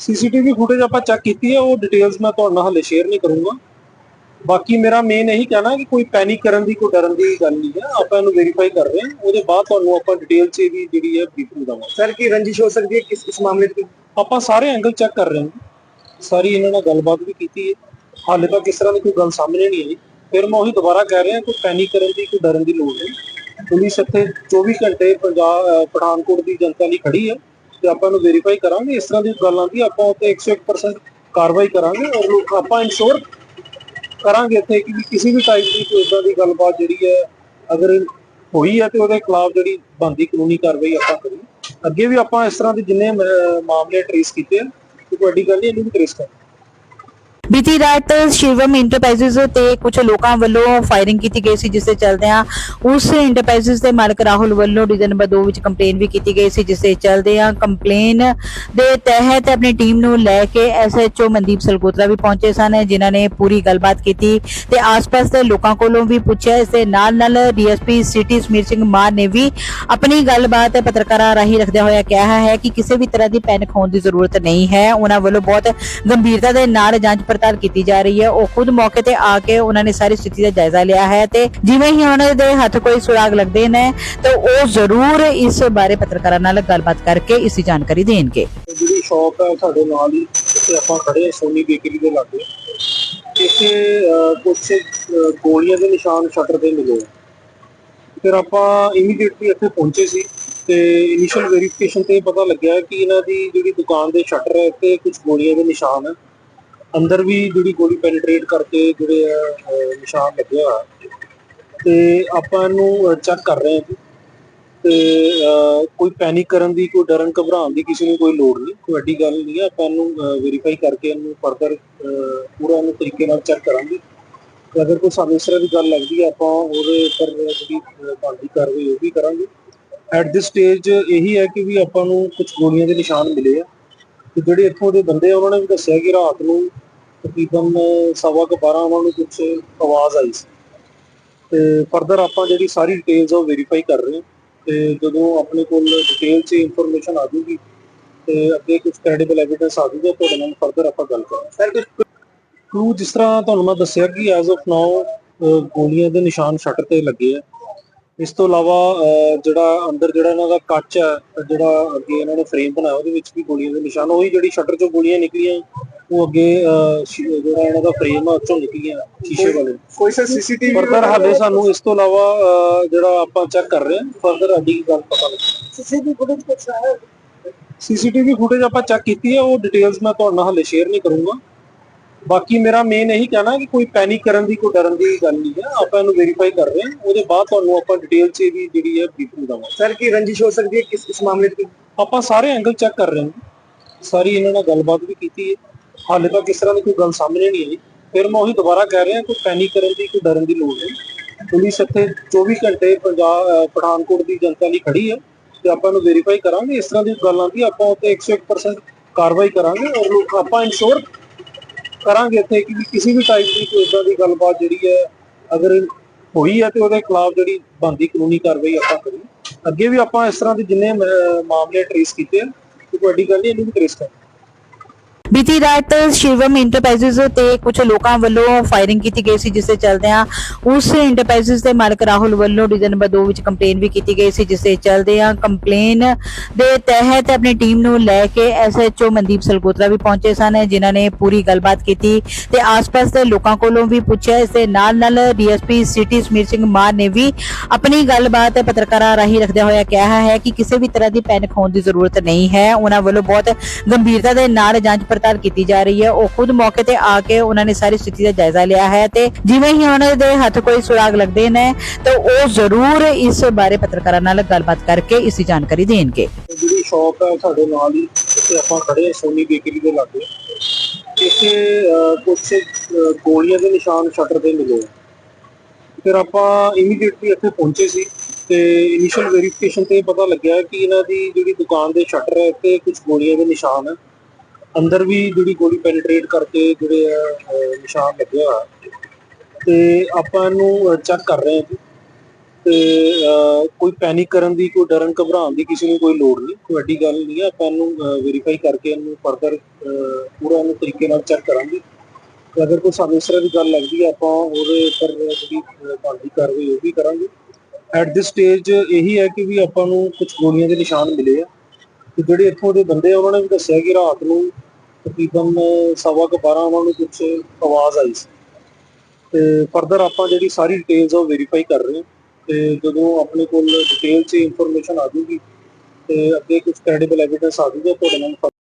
ਸੀਸੀਟੀਵੀ ਫੁਟੇਜ ਆਪਾਂ ਚੈੱਕ ਕੀਤੀ ਹੈ ਉਹ ਡਿਟੇਲਸ ਮੈਂ ਤੁਹਾਡੇ ਨਾਲ ਹਲੇ ਸ਼ੇਅਰ ਨਹੀਂ ਕਰੂੰਗਾ। ਬਾਕੀ ਮੇਰਾ ਮੇਨ ਇਹੀ ਕਹਿਣਾ ਕਿ ਕੋਈ ਪੈਨਿਕ ਕਰਨ ਦੀ ਕੋਈ ਡਰਨ ਦੀ ਗੱਲ ਨਹੀਂ ਹੈ। ਆਪਾਂ ਇਹਨੂੰ ਵੈਰੀਫਾਈ ਕਰ ਰਹੇ ਹਾਂ। ਉਹਦੇ ਬਾਅਦ ਤੁਹਾਨੂੰ ਆਪਾਂ ਡਿਟੇਲ 'ਚ ਵੀ ਜਿਹੜੀ ਹੈ ਬਰੀਫਿੰਗ ਦਵਾਂਗੇ। ਸਰ ਕੀ ਰੰਜਿਸ਼ ਹੋ ਸਕਦੀ ਹੈ ਕਿਸ ਕਿਸ ਮਾਮਲੇ 'ਚ ਆਪਾਂ ਸਾਰੇ ਐਂਗਲ ਚੈੱਕ ਕਰ ਰਹੇ ਹਾਂ। ਸਾਰੀ ਇਹਨਾਂ ਨਾਲ ਗੱਲਬਾਤ ਵੀ ਕੀਤੀ ਹੈ। ਹਾਲੇ ਤੱਕ ਇਸ ਤਰ੍ਹਾਂ ਦੀ ਕੋਈ ਗੱਲ ਸਾਹਮਣੇ ਨਹੀਂ ਆਈ। ਫਿਰ ਮੈਂ ਉਹੀ ਦੁਬਾਰਾ ਕਹਿ ਰਿਹਾ ਕੋਈ ਪੈਨਿਕ ਕਰਨ ਦੀ ਕੋਈ ਡਰਨ ਦੀ ਲੋੜ ਨਹੀਂ। ਪੁਲਿਸ ਇੱਥੇ 24 ਘੰਟੇ ਪੰਜਾਬ ਪਠਾਨਕੋਟ ਦੀ ਜਨਤਾ ਲਈ ਖੜੀ ਹੈ ਤੇ ਆਪਾਂ ਨੂੰ ਵੈਰੀਫਾਈ ਕਰਾਂਗੇ। ਇਸ ਤਰ੍ਹਾਂ ਦੀ ਗੱਲਾਂ ਦੀ ਆਪਾਂ ਉੱਤੇ 101% ਕਾਰਵਾਈ ਕਰਾਂਗੇ ਔਰ ਲੋਕ ਆਪਾਂ ਇਨਸ਼ੋਰ ਕਰਾਂਗੇ ਇੱਥੇ ਕਿ ਵੀ ਕਿਸੇ ਵੀ ਟਾਈਪ ਦੀ ਕੋਈ ਇਦਾਂ ਦੀ ਗੱਲਬਾਤ ਜਿਹੜੀ ਹੈ, ਅਗਰ ਹੋਈ ਹੈ ਤੇ ਉਹਦੇ ਖਿਲਾਫ ਜਿਹੜੀ ਬਣਦੀ ਕਾਨੂੰਨੀ ਕਾਰਵਾਈ ਆਪਾਂ ਕਰੀਏ। ਅੱਗੇ ਵੀ ਆਪਾਂ ਇਸ ਤਰ੍ਹਾਂ ਦੇ ਜਿੰਨੇ ਮਾਮਲੇ ਟ੍ਰੇਸ ਕੀਤੇ ਆ ਕੋਈ ਗੱਲ ਨਹੀਂ ਇਹਨੂੰ ਵੀ ਟ੍ਰੇਸ ਕਰਾਂਗੇ ਬੀਤੀ ਰਾਤ ਸ਼ਿਵਮ ਇੰਟਰਪ੍ਰਾਈਜ਼ਸ ਤੇ ਕੁਝ ਲੋਕਾਂ ਵੱਲੋਂ ਫਾਇਰਿੰਗ ਕੀਤੀ ਗਈ ਸੀ, ਜਿਸ ਦੇ ਚੱਲਦਿਆਂ ਉਸ ਇੰਟਰਪ੍ਰਾਈਜ਼ਸ ਦੇ ਮਾਲਕ ਰਾਹੁਲ ਵੱਲੋਂ ਡਿਵੀਜ਼ਨ ਨੰਬਰ 2 ਵਿੱਚ ਕੰਪਲੇਨ ਵੀ ਕੀਤੀ ਗਈ ਸੀ, ਜਿਸ ਦੇ ਚੱਲਦਿਆਂ ਕੰਪਲੇਨ ਦੇ ਤਹਿਤ ਆਪਣੀ ਟੀਮ ਨੂੰ ਲੈ ਕੇ ਐਸਐਚਓ ਮਨਦੀਪ ਸਲਗੋਤਰਾ ਵੀ ਪਹੁੰਚੇ ਸਨ, ਜਿਨ੍ਹਾਂ ਨੇ ਪੂਰੀ ਗੱਲਬਾਤ ਕੀਤੀ ਤੇ ਆਸ-ਪਾਸ ਦੇ ਲੋਕਾਂ ਕੋਲੋਂ ਵੀ ਪੁੱਛਿਆ। ਇਸ ਦੇ ਨਾਲ-ਨਾਲ ਡੀਐਸਪੀ ਸਿਟੀ ਸਮੀਰ ਸਿੰਘ ਮਾਨ ਨੇ ਵੀ ਆਪਣੀ ਗੱਲਬਾਤ ਪੱਤਰਕਾਰਾਂ ਰਾਹੀਂ ਰੱਖਦਿਆਂ ਹੋਇਆ ਕਿਹਾ ਹੈ ਕਿ ਕਿਸੇ ਵੀ ਤਰ੍ਹਾਂ ਦੀ ਪੈਨਿਕ ਹੋਣ ਦੀ ਜ਼ਰੂਰਤ ਨਹੀਂ ਹੈ। ਉਹਨਾਂ ਵੱਲੋਂ ਬਹੁਤ ਗੰਭੀਰਤਾ ਦੇ ਨਾਲ ਜਾਂਚ ਪੜਤਾਲ ਕੀਤੀ ਜਾ ਰਹੀ ਹੈ। ਉਹ ਖੁਦ ਮੌਕੇ ਤੇ ਆ ਕੇ ਉਹਨਾਂ ਨੇ ਸਾਰੀ ਸਥਿਤੀ ਦਾ ਜਾਇਜ਼ਾ ਲਿਆ ਹੈ ਤੇ ਜਿਵੇਂ ਹੀ ਉਹਨਾਂ ਦੇ ਹੱਥ ਕੋਈ ਸੁਰਾਗ ਲੱਗਦੇ ਨੇ, ਤਾਂ ਉਹ ਜ਼ਰੂਰ ਇਸ ਬਾਰੇ ਪੱਤਰਕਾਰਾਂ ਨਾਲ ਗੱਲਬਾਤ ਕਰਕੇ ਇਸ ਦੀ ਜਾਣਕਾਰੀ ਦੇਣਗੇ। ਜਿਹੜੀ ਸ਼ੌਪ ਹੈ ਸਾਡੇ ਨਾਲ ਹੀ ਜਿੱਥੇ ਆਪਾਂ ਖੜੇ ਹਾਂ ਸੋਨੀ ਬੇਕਰੀ ਦੇ ਲਾਗੇ। ਇੱਥੇ ਕੁਝ ਗੋਲੀਆਂ ਦੇ ਨਿਸ਼ਾਨ ਸ਼ਟਰ ਤੇ ਮਿਲੇ ਫਿਰ ਆਪਾਂ ਇਮੀਡੀਏਟਲੀ ਇੱਥੇ ਪਹੁੰਚੇ ਸੀ ਤੇ ਇਨੀਸ਼ੀਅਲ ਵੈਰੀਫਿਕੇਸ਼ਨ ਤੇ ਪਤਾ ਲੱਗਿਆ ਕਿ ਇਹਨਾਂ ਦੀ ਜਿਹੜੀ ਦੁਕਾਨ ਦੇ ਸ਼ਟਰ ਹੈ ਤੇ ਕੁਝ ਗੋਲੀਆਂ ਦੇ ਨਿਸ਼ਾਨ ਹੈ ਅੰਦਰ ਵੀ ਜਿਹੜੀ ਗੋਲੀ ਪੈਨੀਟ੍ਰੇਟ ਕਰਕੇ ਜਿਹੜੇ ਆ ਅਹ, ਨਿਸ਼ਾਨ ਲੱਗੇ ਹੋਇਆ ਤੇ ਆਪਾਂ ਇਹਨੂੰ ਚੈੱਕ ਕਰ ਰਹੇ ਹਾਂ। ਜੀ ਤੇ ਅਹ, ਕੋਈ ਪੈਨਿਕ ਕਰਨ ਦੀ ਕੋਈ ਡਰਨ ਘਬਰਾਉਣ ਦੀ ਕਿਸੇ ਨੂੰ ਕੋਈ ਲੋੜ ਨਹੀਂ। ਕੋਈ ਵੱਡੀ ਗੱਲ ਨਹੀਂ ਹੈ ਆਪਾਂ ਇਹਨੂੰ ਵੈਰੀਫਾਈ ਕਰਕੇ ਇਹਨੂੰ ਫਰਦਰ ਪੂਰਾ ਇਹਨੂੰ ਤਰੀਕੇ ਨਾਲ ਚੈੱਕ ਕਰਾਂਗੇ। ਤੇ ਅਗਰ ਕੋਈ ਸਾਨੂੰ ਇਸ ਤਰ੍ਹਾਂ ਦੀ ਗੱਲ ਲੱਗਦੀ ਹੈ ਆਪਾਂ ਉਹਦੇ ਉੱਪਰ ਜਿਹੜੀ ਅਹ, ਬਣਦੀ ਕਾਰਵਾਈ ਉਹ ਵੀ ਕਰਾਂਗੇ। ਐਟ ਦਿਸ ਸਟੇਜ ਇਹੀ ਹੈ ਕਿ ਵੀ ਆਪਾਂ ਨੂੰ ਕੁਝ ਗੋਲੀਆਂ ਦੇ ਨਿਸ਼ਾਨ ਮਿਲੇ ਆ। ਤੇ ਜਿਹੜੇ ਇੱਥੋਂ ਦੇ ਬੰਦੇ ਆ ਉਹਨਾਂ ਨੇ ਵੀ ਦੱਸਿਆ ਕਿ ਰਾਤ ਨੂੰ ਤਕਰੀਬਨ ਸਵਾ ਕੁ 12 ਉਹਨਾਂ ਨੂੰ ਕੁਝ ਆਵਾਜ਼ ਆਈ ਸੀ। ਤੇ ਫਰਦਰ ਆਪਾਂ ਜਿਹੜੀ ਸਾਰੀ ਡਿਟੇਲਸ ਉਹ ਵੈਰੀਫਾਈ ਕਰ ਰਹੇ ਹਾਂ। ਤੇ ਜਦੋਂ ਆਪਣੇ ਕੋਲ ਡਿਟੇਲ 'ਚ ਇਨਫੋਰਮੇਸ਼ਨ ਆ ਜੂਗੀ ਤੇ ਅੱਗੇ ਕੁਝ ਕ੍ਰੈਡੀਬਲ ਐਵੀਡੈਂਸ ਆ ਜੂਗਾ ਤੁਹਾਡੇ ਨਾਲ ਫਰਦਰ ਆਪਾਂ ਗੱਲ ਕਰਾਂਗੇ। ਸਰ ਕੁਝ ਕਲੂ ਜਿਸ ਤਰ੍ਹਾਂ ਤੁਹਾਨੂੰ ਮੈਂ ਦੱਸਿਆ ਕਿ ਐਜ਼ ਆਫ ਨਾਓ ਗੋਲੀਆਂ ਦੇ ਨਿਸ਼ਾਨ ਸ਼ਟਰ ਤੇ ਲੱਗੇ ਆ। ਇਸ ਤੋਂ ਇਲਾਵਾ ਜਿਹੜਾ ਅੰਦਰ ਜਿਹੜਾ ਇਹਨਾਂ ਦਾ ਕੱਚ ਹੈ ਜਿਹੜਾ ਅੱਗੇ ਇਹਨਾਂ ਨੇ ਫਰੇਮ ਬਣਾਇਆ ਉਹਦੇ ਵਿੱਚ ਵੀ ਗੋਲੀਆਂ ਦੇ ਨਿਸ਼ਾਨ ਉਹੀ ਜਿਹੜੀ ਸ਼ਟਰ ਚੋਂ ਗੋਲੀਆਂ ਨਿਕਲੀਆਂ ਉਹ ਅੱਗੇ ਅਹ, ਸ਼ੀ- ਜਿਹੜਾ ਇਹਨਾਂ ਦਾ ਫਰੇਮ ਆ ਚੋਂ ਨਿਕਲੀਆਂ ਸ਼ੀਸ਼ੇ ਵਾਲੇ। ਕੋਈ ਸਰ ਸੀਸੀਟੀਵੀ ਫਰਦਰ ਹਾਲੇ ਸਾਨੂੰ ਇਸ ਤੋਂ ਇਲਾਵਾ ਅਹ, ਜਿਹੜਾ ਆਪਾਂ ਚੈੱਕ ਕਰ ਰਹੇ ਹਾਂ ਫਰਦਰ ਅੱਡੀ ਗੱਲ ਪਤਾ ਲੱਗ ਸੀਸੀਟੀਵੀ ਫੁਟੇਜ ਕੁਝ ਹੈ? ਸੀਸੀਟੀਵੀ ਫੁਟੇਜ ਆਪਾਂ ਚੈੱਕ ਕੀਤੀ ਹੈ ਉਹ ਡਿਟੇਲਸ ਮੈਂ ਤੁਹਾਡੇ ਨਾਲ ਹਾਲੇ ਸ਼ੇਅਰ ਨਹੀਂ ਕਰੂੰਗਾ। ਬਾਕੀ ਮੇਰਾ ਮੇਨ ਇਹੀ ਕਹਿਣਾ ਕਿ ਕੋਈ ਪੈਨਿਕ ਕਰਨ ਦੀ ਕੋਈ ਡਰਨ ਦੀ ਗੱਲ ਨਹੀਂ ਹੈ। ਆਪਾਂ ਇਹਨੂੰ ਵੈਰੀਫਾਈ ਕਰ ਰਹੇ ਹਾਂ। ਉਹਦੇ ਬਾਅਦ ਤੁਹਾਨੂੰ ਆਪਾਂ ਡਿਟੇਲ 'ਚ ਵੀ ਜਿਹੜੀ ਹੈ ਬਰੀਫਿੰਗ ਦਵਾਂਗੇ। ਸਰ ਕੀ ਰੰਜਿਸ਼ ਹੋ ਸਕਦੀ ਹੈ ਕਿਸ ਇਸ ਮਾਮਲੇ 'ਚ? ਆਪਾਂ ਸਾਰੇ ਐਂਗਲ ਚੈੱਕ ਕਰ ਰਹੇ ਹਾਂ। ਸਾਰੀ ਇਹਨਾਂ ਨਾਲ ਗੱਲਬਾਤ ਵੀ ਕੀਤੀ ਹੈ। ਹਾਲੇ ਤੱਕ ਇਸ ਤਰ੍ਹਾਂ ਦੀ ਕੋਈ ਗੱਲ ਸਾਹਮਣੇ ਨਹੀਂ ਆਈ। ਫਿਰ ਮੈਂ ਉਹੀ ਦੁਬਾਰਾ ਕਹਿ ਰਿਹਾ, ਕੋਈ ਪੈਨਿਕ ਕਰਨ ਦੀ, ਕੋਈ ਡਰਨ ਦੀ ਲੋੜ ਨਹੀਂ। ਪੁਲਿਸ ਇੱਥੇ 24 ਘੰਟੇ ਪੰਜਾਬ ਪਠਾਨਕੋਟ ਦੀ ਜਨਤਾ ਲਈ ਖੜੀ ਹੈ ਤੇ ਆਪਾਂ ਨੂੰ ਵੈਰੀਫਾਈ ਕਰਾਂਗੇ। ਇਸ ਤਰ੍ਹਾਂ ਦੀ ਗੱਲ ਆਉਂਦੀ ਆਪਾਂ ਉੱਤੇ 101% ਕਾਰਵਾਈ ਕਰਾਂਗੇ ਔਰ ਲੋਕ ਆਪਾਂ ਇਨਸ਼ੋਰ ਕਰਾਂਗੇ ਇੱਥੇ ਕਿ ਕਿਸੇ ਵੀ ਟਾਈਪ ਦੀ ਕੋਈ ਇਦਾਂ ਦੀ ਗੱਲਬਾਤ ਜਿਹੜੀ ਹੈ, ਅਗਰ ਹੋਈ ਹੈ ਤੇ ਉਹਦੇ ਖਿਲਾਫ ਜਿਹੜੀ ਬਣਦੀ ਕਾਨੂੰਨੀ ਕਾਰਵਾਈ ਆਪਾਂ ਕਰੀਏ। ਅੱਗੇ ਵੀ ਆਪਾਂ ਇਸ ਤਰ੍ਹਾਂ ਦੇ ਜਿੰਨੇ ਮਾਮਲੇ ਟ੍ਰੇਸ ਕੀਤੇ ਆ, ਤੇ ਗੱਲ ਨਹੀਂ ਇਹਨੂੰ ਵੀ ਟ੍ਰੇਸ ਕਰਾਂਗੇ ਬੀਤੀ ਰਾਤ ਸ਼ਿਵਮ ਇੰਟਰਪ੍ਰਾਈਜ਼ਸ ਤੇ ਕੁਝ ਲੋਕਾਂ ਵੱਲੋਂ ਫਾਇਰਿੰਗ ਕੀਤੀ ਗਈ ਸੀ, ਜਿਸ ਦੇ ਚੱਲਦਿਆਂ ਉਸ ਇੰਟਰਪ੍ਰਾਈਜ਼ਸ ਦੇ ਮਾਲਕ ਰਾਹੁਲ ਵੱਲੋਂ ਡਿਵੀਜ਼ਨ ਨੰਬਰ 2 ਵਿੱਚ ਕੰਪਲੇਨ ਵੀ ਕੀਤੀ ਗਈ ਸੀ, ਜਿਸ ਦੇ ਚੱਲਦਿਆਂ ਕੰਪਲੇਨ ਦੇ ਤਹਿਤ ਆਪਣੀ ਟੀਮ ਨੂੰ ਲੈ ਕੇ ਐਸਐਚਓ ਮਨਦੀਪ ਸਲਗੋਤਰਾ ਵੀ ਪਹੁੰਚੇ ਸਨ, ਜਿਨ੍ਹਾਂ ਨੇ ਪੂਰੀ ਗੱਲਬਾਤ ਕੀਤੀ ਤੇ ਆਸ-ਪਾਸ ਦੇ ਲੋਕਾਂ ਕੋਲੋਂ ਵੀ ਪੁੱਛਿਆ। ਇਸ ਦੇ ਨਾਲ-ਨਾਲ ਡੀਐਸਪੀ ਸਿਟੀ ਸਮੀਰ ਸਿੰਘ ਮਾਨ ਨੇ ਵੀ ਆਪਣੀ ਗੱਲਬਾਤ ਪੱਤਰਕਾਰਾਂ ਰਾਹੀਂ ਰੱਖਦਿਆਂ ਹੋਇਆ ਕਿਹਾ ਹੈ ਕਿ ਕਿਸੇ ਵੀ ਤਰ੍ਹਾਂ ਦੀ ਪੈਨਿਕ ਹੋਣ ਦੀ ਜ਼ਰੂਰਤ ਨਹੀਂ ਹੈ। ਉਹਨਾਂ ਵੱਲੋਂ ਬਹੁਤ ਗੰਭੀਰਤਾ ਦੇ ਨਾਲ ਜਾਂਚ ਪੜਤਾਲ ਕੀਤੀ ਜਾ ਰਹੀ ਹੈ। ਉਹ ਖੁਦ ਮੌਕੇ ਤੇ ਆ ਕੇ ਉਹਨਾਂ ਨੇ ਸਾਰੀ ਸਥਿਤੀ ਦਾ ਜਾਇਜ਼ਾ ਲਿਆ ਹੈ ਤੇ ਜਿਵੇਂ ਹੀ ਉਹਨਾਂ ਦੇ ਹੱਥ ਕੋਈ ਸੁਰਾਗ ਲੱਗਦੇ ਨੇ, ਤਾਂ ਉਹ ਜ਼ਰੂਰ ਇਸ ਬਾਰੇ ਪੱਤਰਕਾਰਾਂ ਨਾਲ ਗੱਲਬਾਤ ਕਰਕੇ ਇਸ ਦੀ ਜਾਣਕਾਰੀ ਦੇਣਗੇ। ਜਿਹੜੀ ਸ਼ਾਪ ਹੈ ਸਾਡੇ ਨਾਲ ਹੀ, ਇੱਥੇ ਆਪਾਂ ਖੜੇ ਸੋਨੀ ਬੇਕਰੀ ਦੇ ਲਾਗੇ। ਇੱਥੇ ਕੁਝ ਗੋਲੀਆਂ ਦੇ ਨਿਸ਼ਾਨ ਸ਼ਟਰ ਤੇ ਮਿਲੇ ਫਿਰ ਆਪਾਂ ਇਮੀਡੀਏਟਲੀ ਇੱਥੇ ਪਹੁੰਚੇ ਸੀ ਤੇ ਇਨੀਸ਼ੀਅਲ ਵੈਰੀਫਿਕੇਸ਼ਨ ਤੇ ਪਤਾ ਲੱਗਿਆ ਕਿ ਇਹਨਾਂ ਦੀ ਜਿਹੜੀ ਦੁਕਾਨ ਦੇ ਸ਼ਟਰ ਹੈ ਤੇ ਕੁਝ ਗੋਲੀਆਂ ਦੇ ਨਿਸ਼ਾਨ ਹੈ ਅੰਦਰ ਵੀ ਜਿਹੜੀ ਗੋਲੀ ਪੈਨੀਟ੍ਰੇਟ ਕਰਕੇ ਜਿਹੜੇ ਆ ਨਿਸ਼ਾਨ ਲੱਗਿਆ ਹੋਇਆ ਤੇ ਆਪਾਂ ਇਹਨੂੰ ਚੈੱਕ ਕਰ ਰਹੇ ਹਾਂ। ਜੀ ਤੇ ਕੋਈ ਪੈਨਿਕ ਕਰਨ ਦੀ, ਕੋਈ ਡਰਨ ਘਬਰਾਉਣ ਦੀ ਕਿਸੇ ਨੂੰ ਕੋਈ ਲੋੜ ਨਹੀਂ, ਕੋਈ ਐਡੀ ਗੱਲ ਨਹੀਂ ਹੈ ਆਪਾਂ ਇਹਨੂੰ ਵੈਰੀਫਾਈ ਕਰਕੇ ਇਹਨੂੰ ਫਰਦਰ ਪੂਰਾ ਇਹਨੂੰ ਤਰੀਕੇ ਨਾਲ ਚੈੱਕ ਕਰਾਂਗੇ। ਤੇ ਅਗਰ ਕੋਈ ਸਾਨੂੰ ਇਸ ਤਰ੍ਹਾਂ ਦੀ ਗੱਲ ਲੱਗਦੀ ਹੈ ਆਪਾਂ ਉਹਦੇ ਉੱਪਰ ਜਿਹੜੀ ਬਣਦੀ ਕਾਰਵਾਈ ਉਹ ਵੀ ਕਰਾਂਗੇ। ਐਟ ਦਿਸ ਸਟੇਜ ਇਹੀ ਹੈ ਕਿ ਵੀ ਆਪਾਂ ਨੂੰ ਕੁਝ ਗੋਲੀਆਂ ਦੇ ਨਿਸ਼ਾਨ ਮਿਲੇ ਆ। ਤੇ ਜਿਹੜੇ ਇੱਥੋਂ ਦੇ ਬੰਦੇ ਆ, ਉਹਨਾਂ ਨੇ ਵੀ ਦੱਸਿਆ ਕਿ ਰਾਤ ਨੂੰ ਤਕਰੀਬਨ ਸਵਾ ਕੁ 12 ਉਹਨਾਂ ਨੂੰ ਕੁਝ ਆਵਾਜ਼ ਆਈ ਸੀ। ਤੇ ਫਰਦਰ ਆਪਾਂ ਜਿਹੜੀ ਸਾਰੀ ਡਿਟੇਲਸ ਉਹ ਵੈਰੀਫਾਈ ਕਰ ਰਹੇ ਹਾਂ। ਤੇ ਜਦੋਂ ਆਪਣੇ ਕੋਲ ਡਿਟੇਲ 'ਚ ਇਨਫੋਰਮੇਸ਼ਨ ਆ ਜੂਗੀ ਤੇ ਅੱਗੇ ਕੁਝ ਕ੍ਰੈਡੀਬਲ ਐਵੀਡੈਂਸ ਆ ਜੂਗਾ ਤੁਹਾਡੇ ਨਾਲ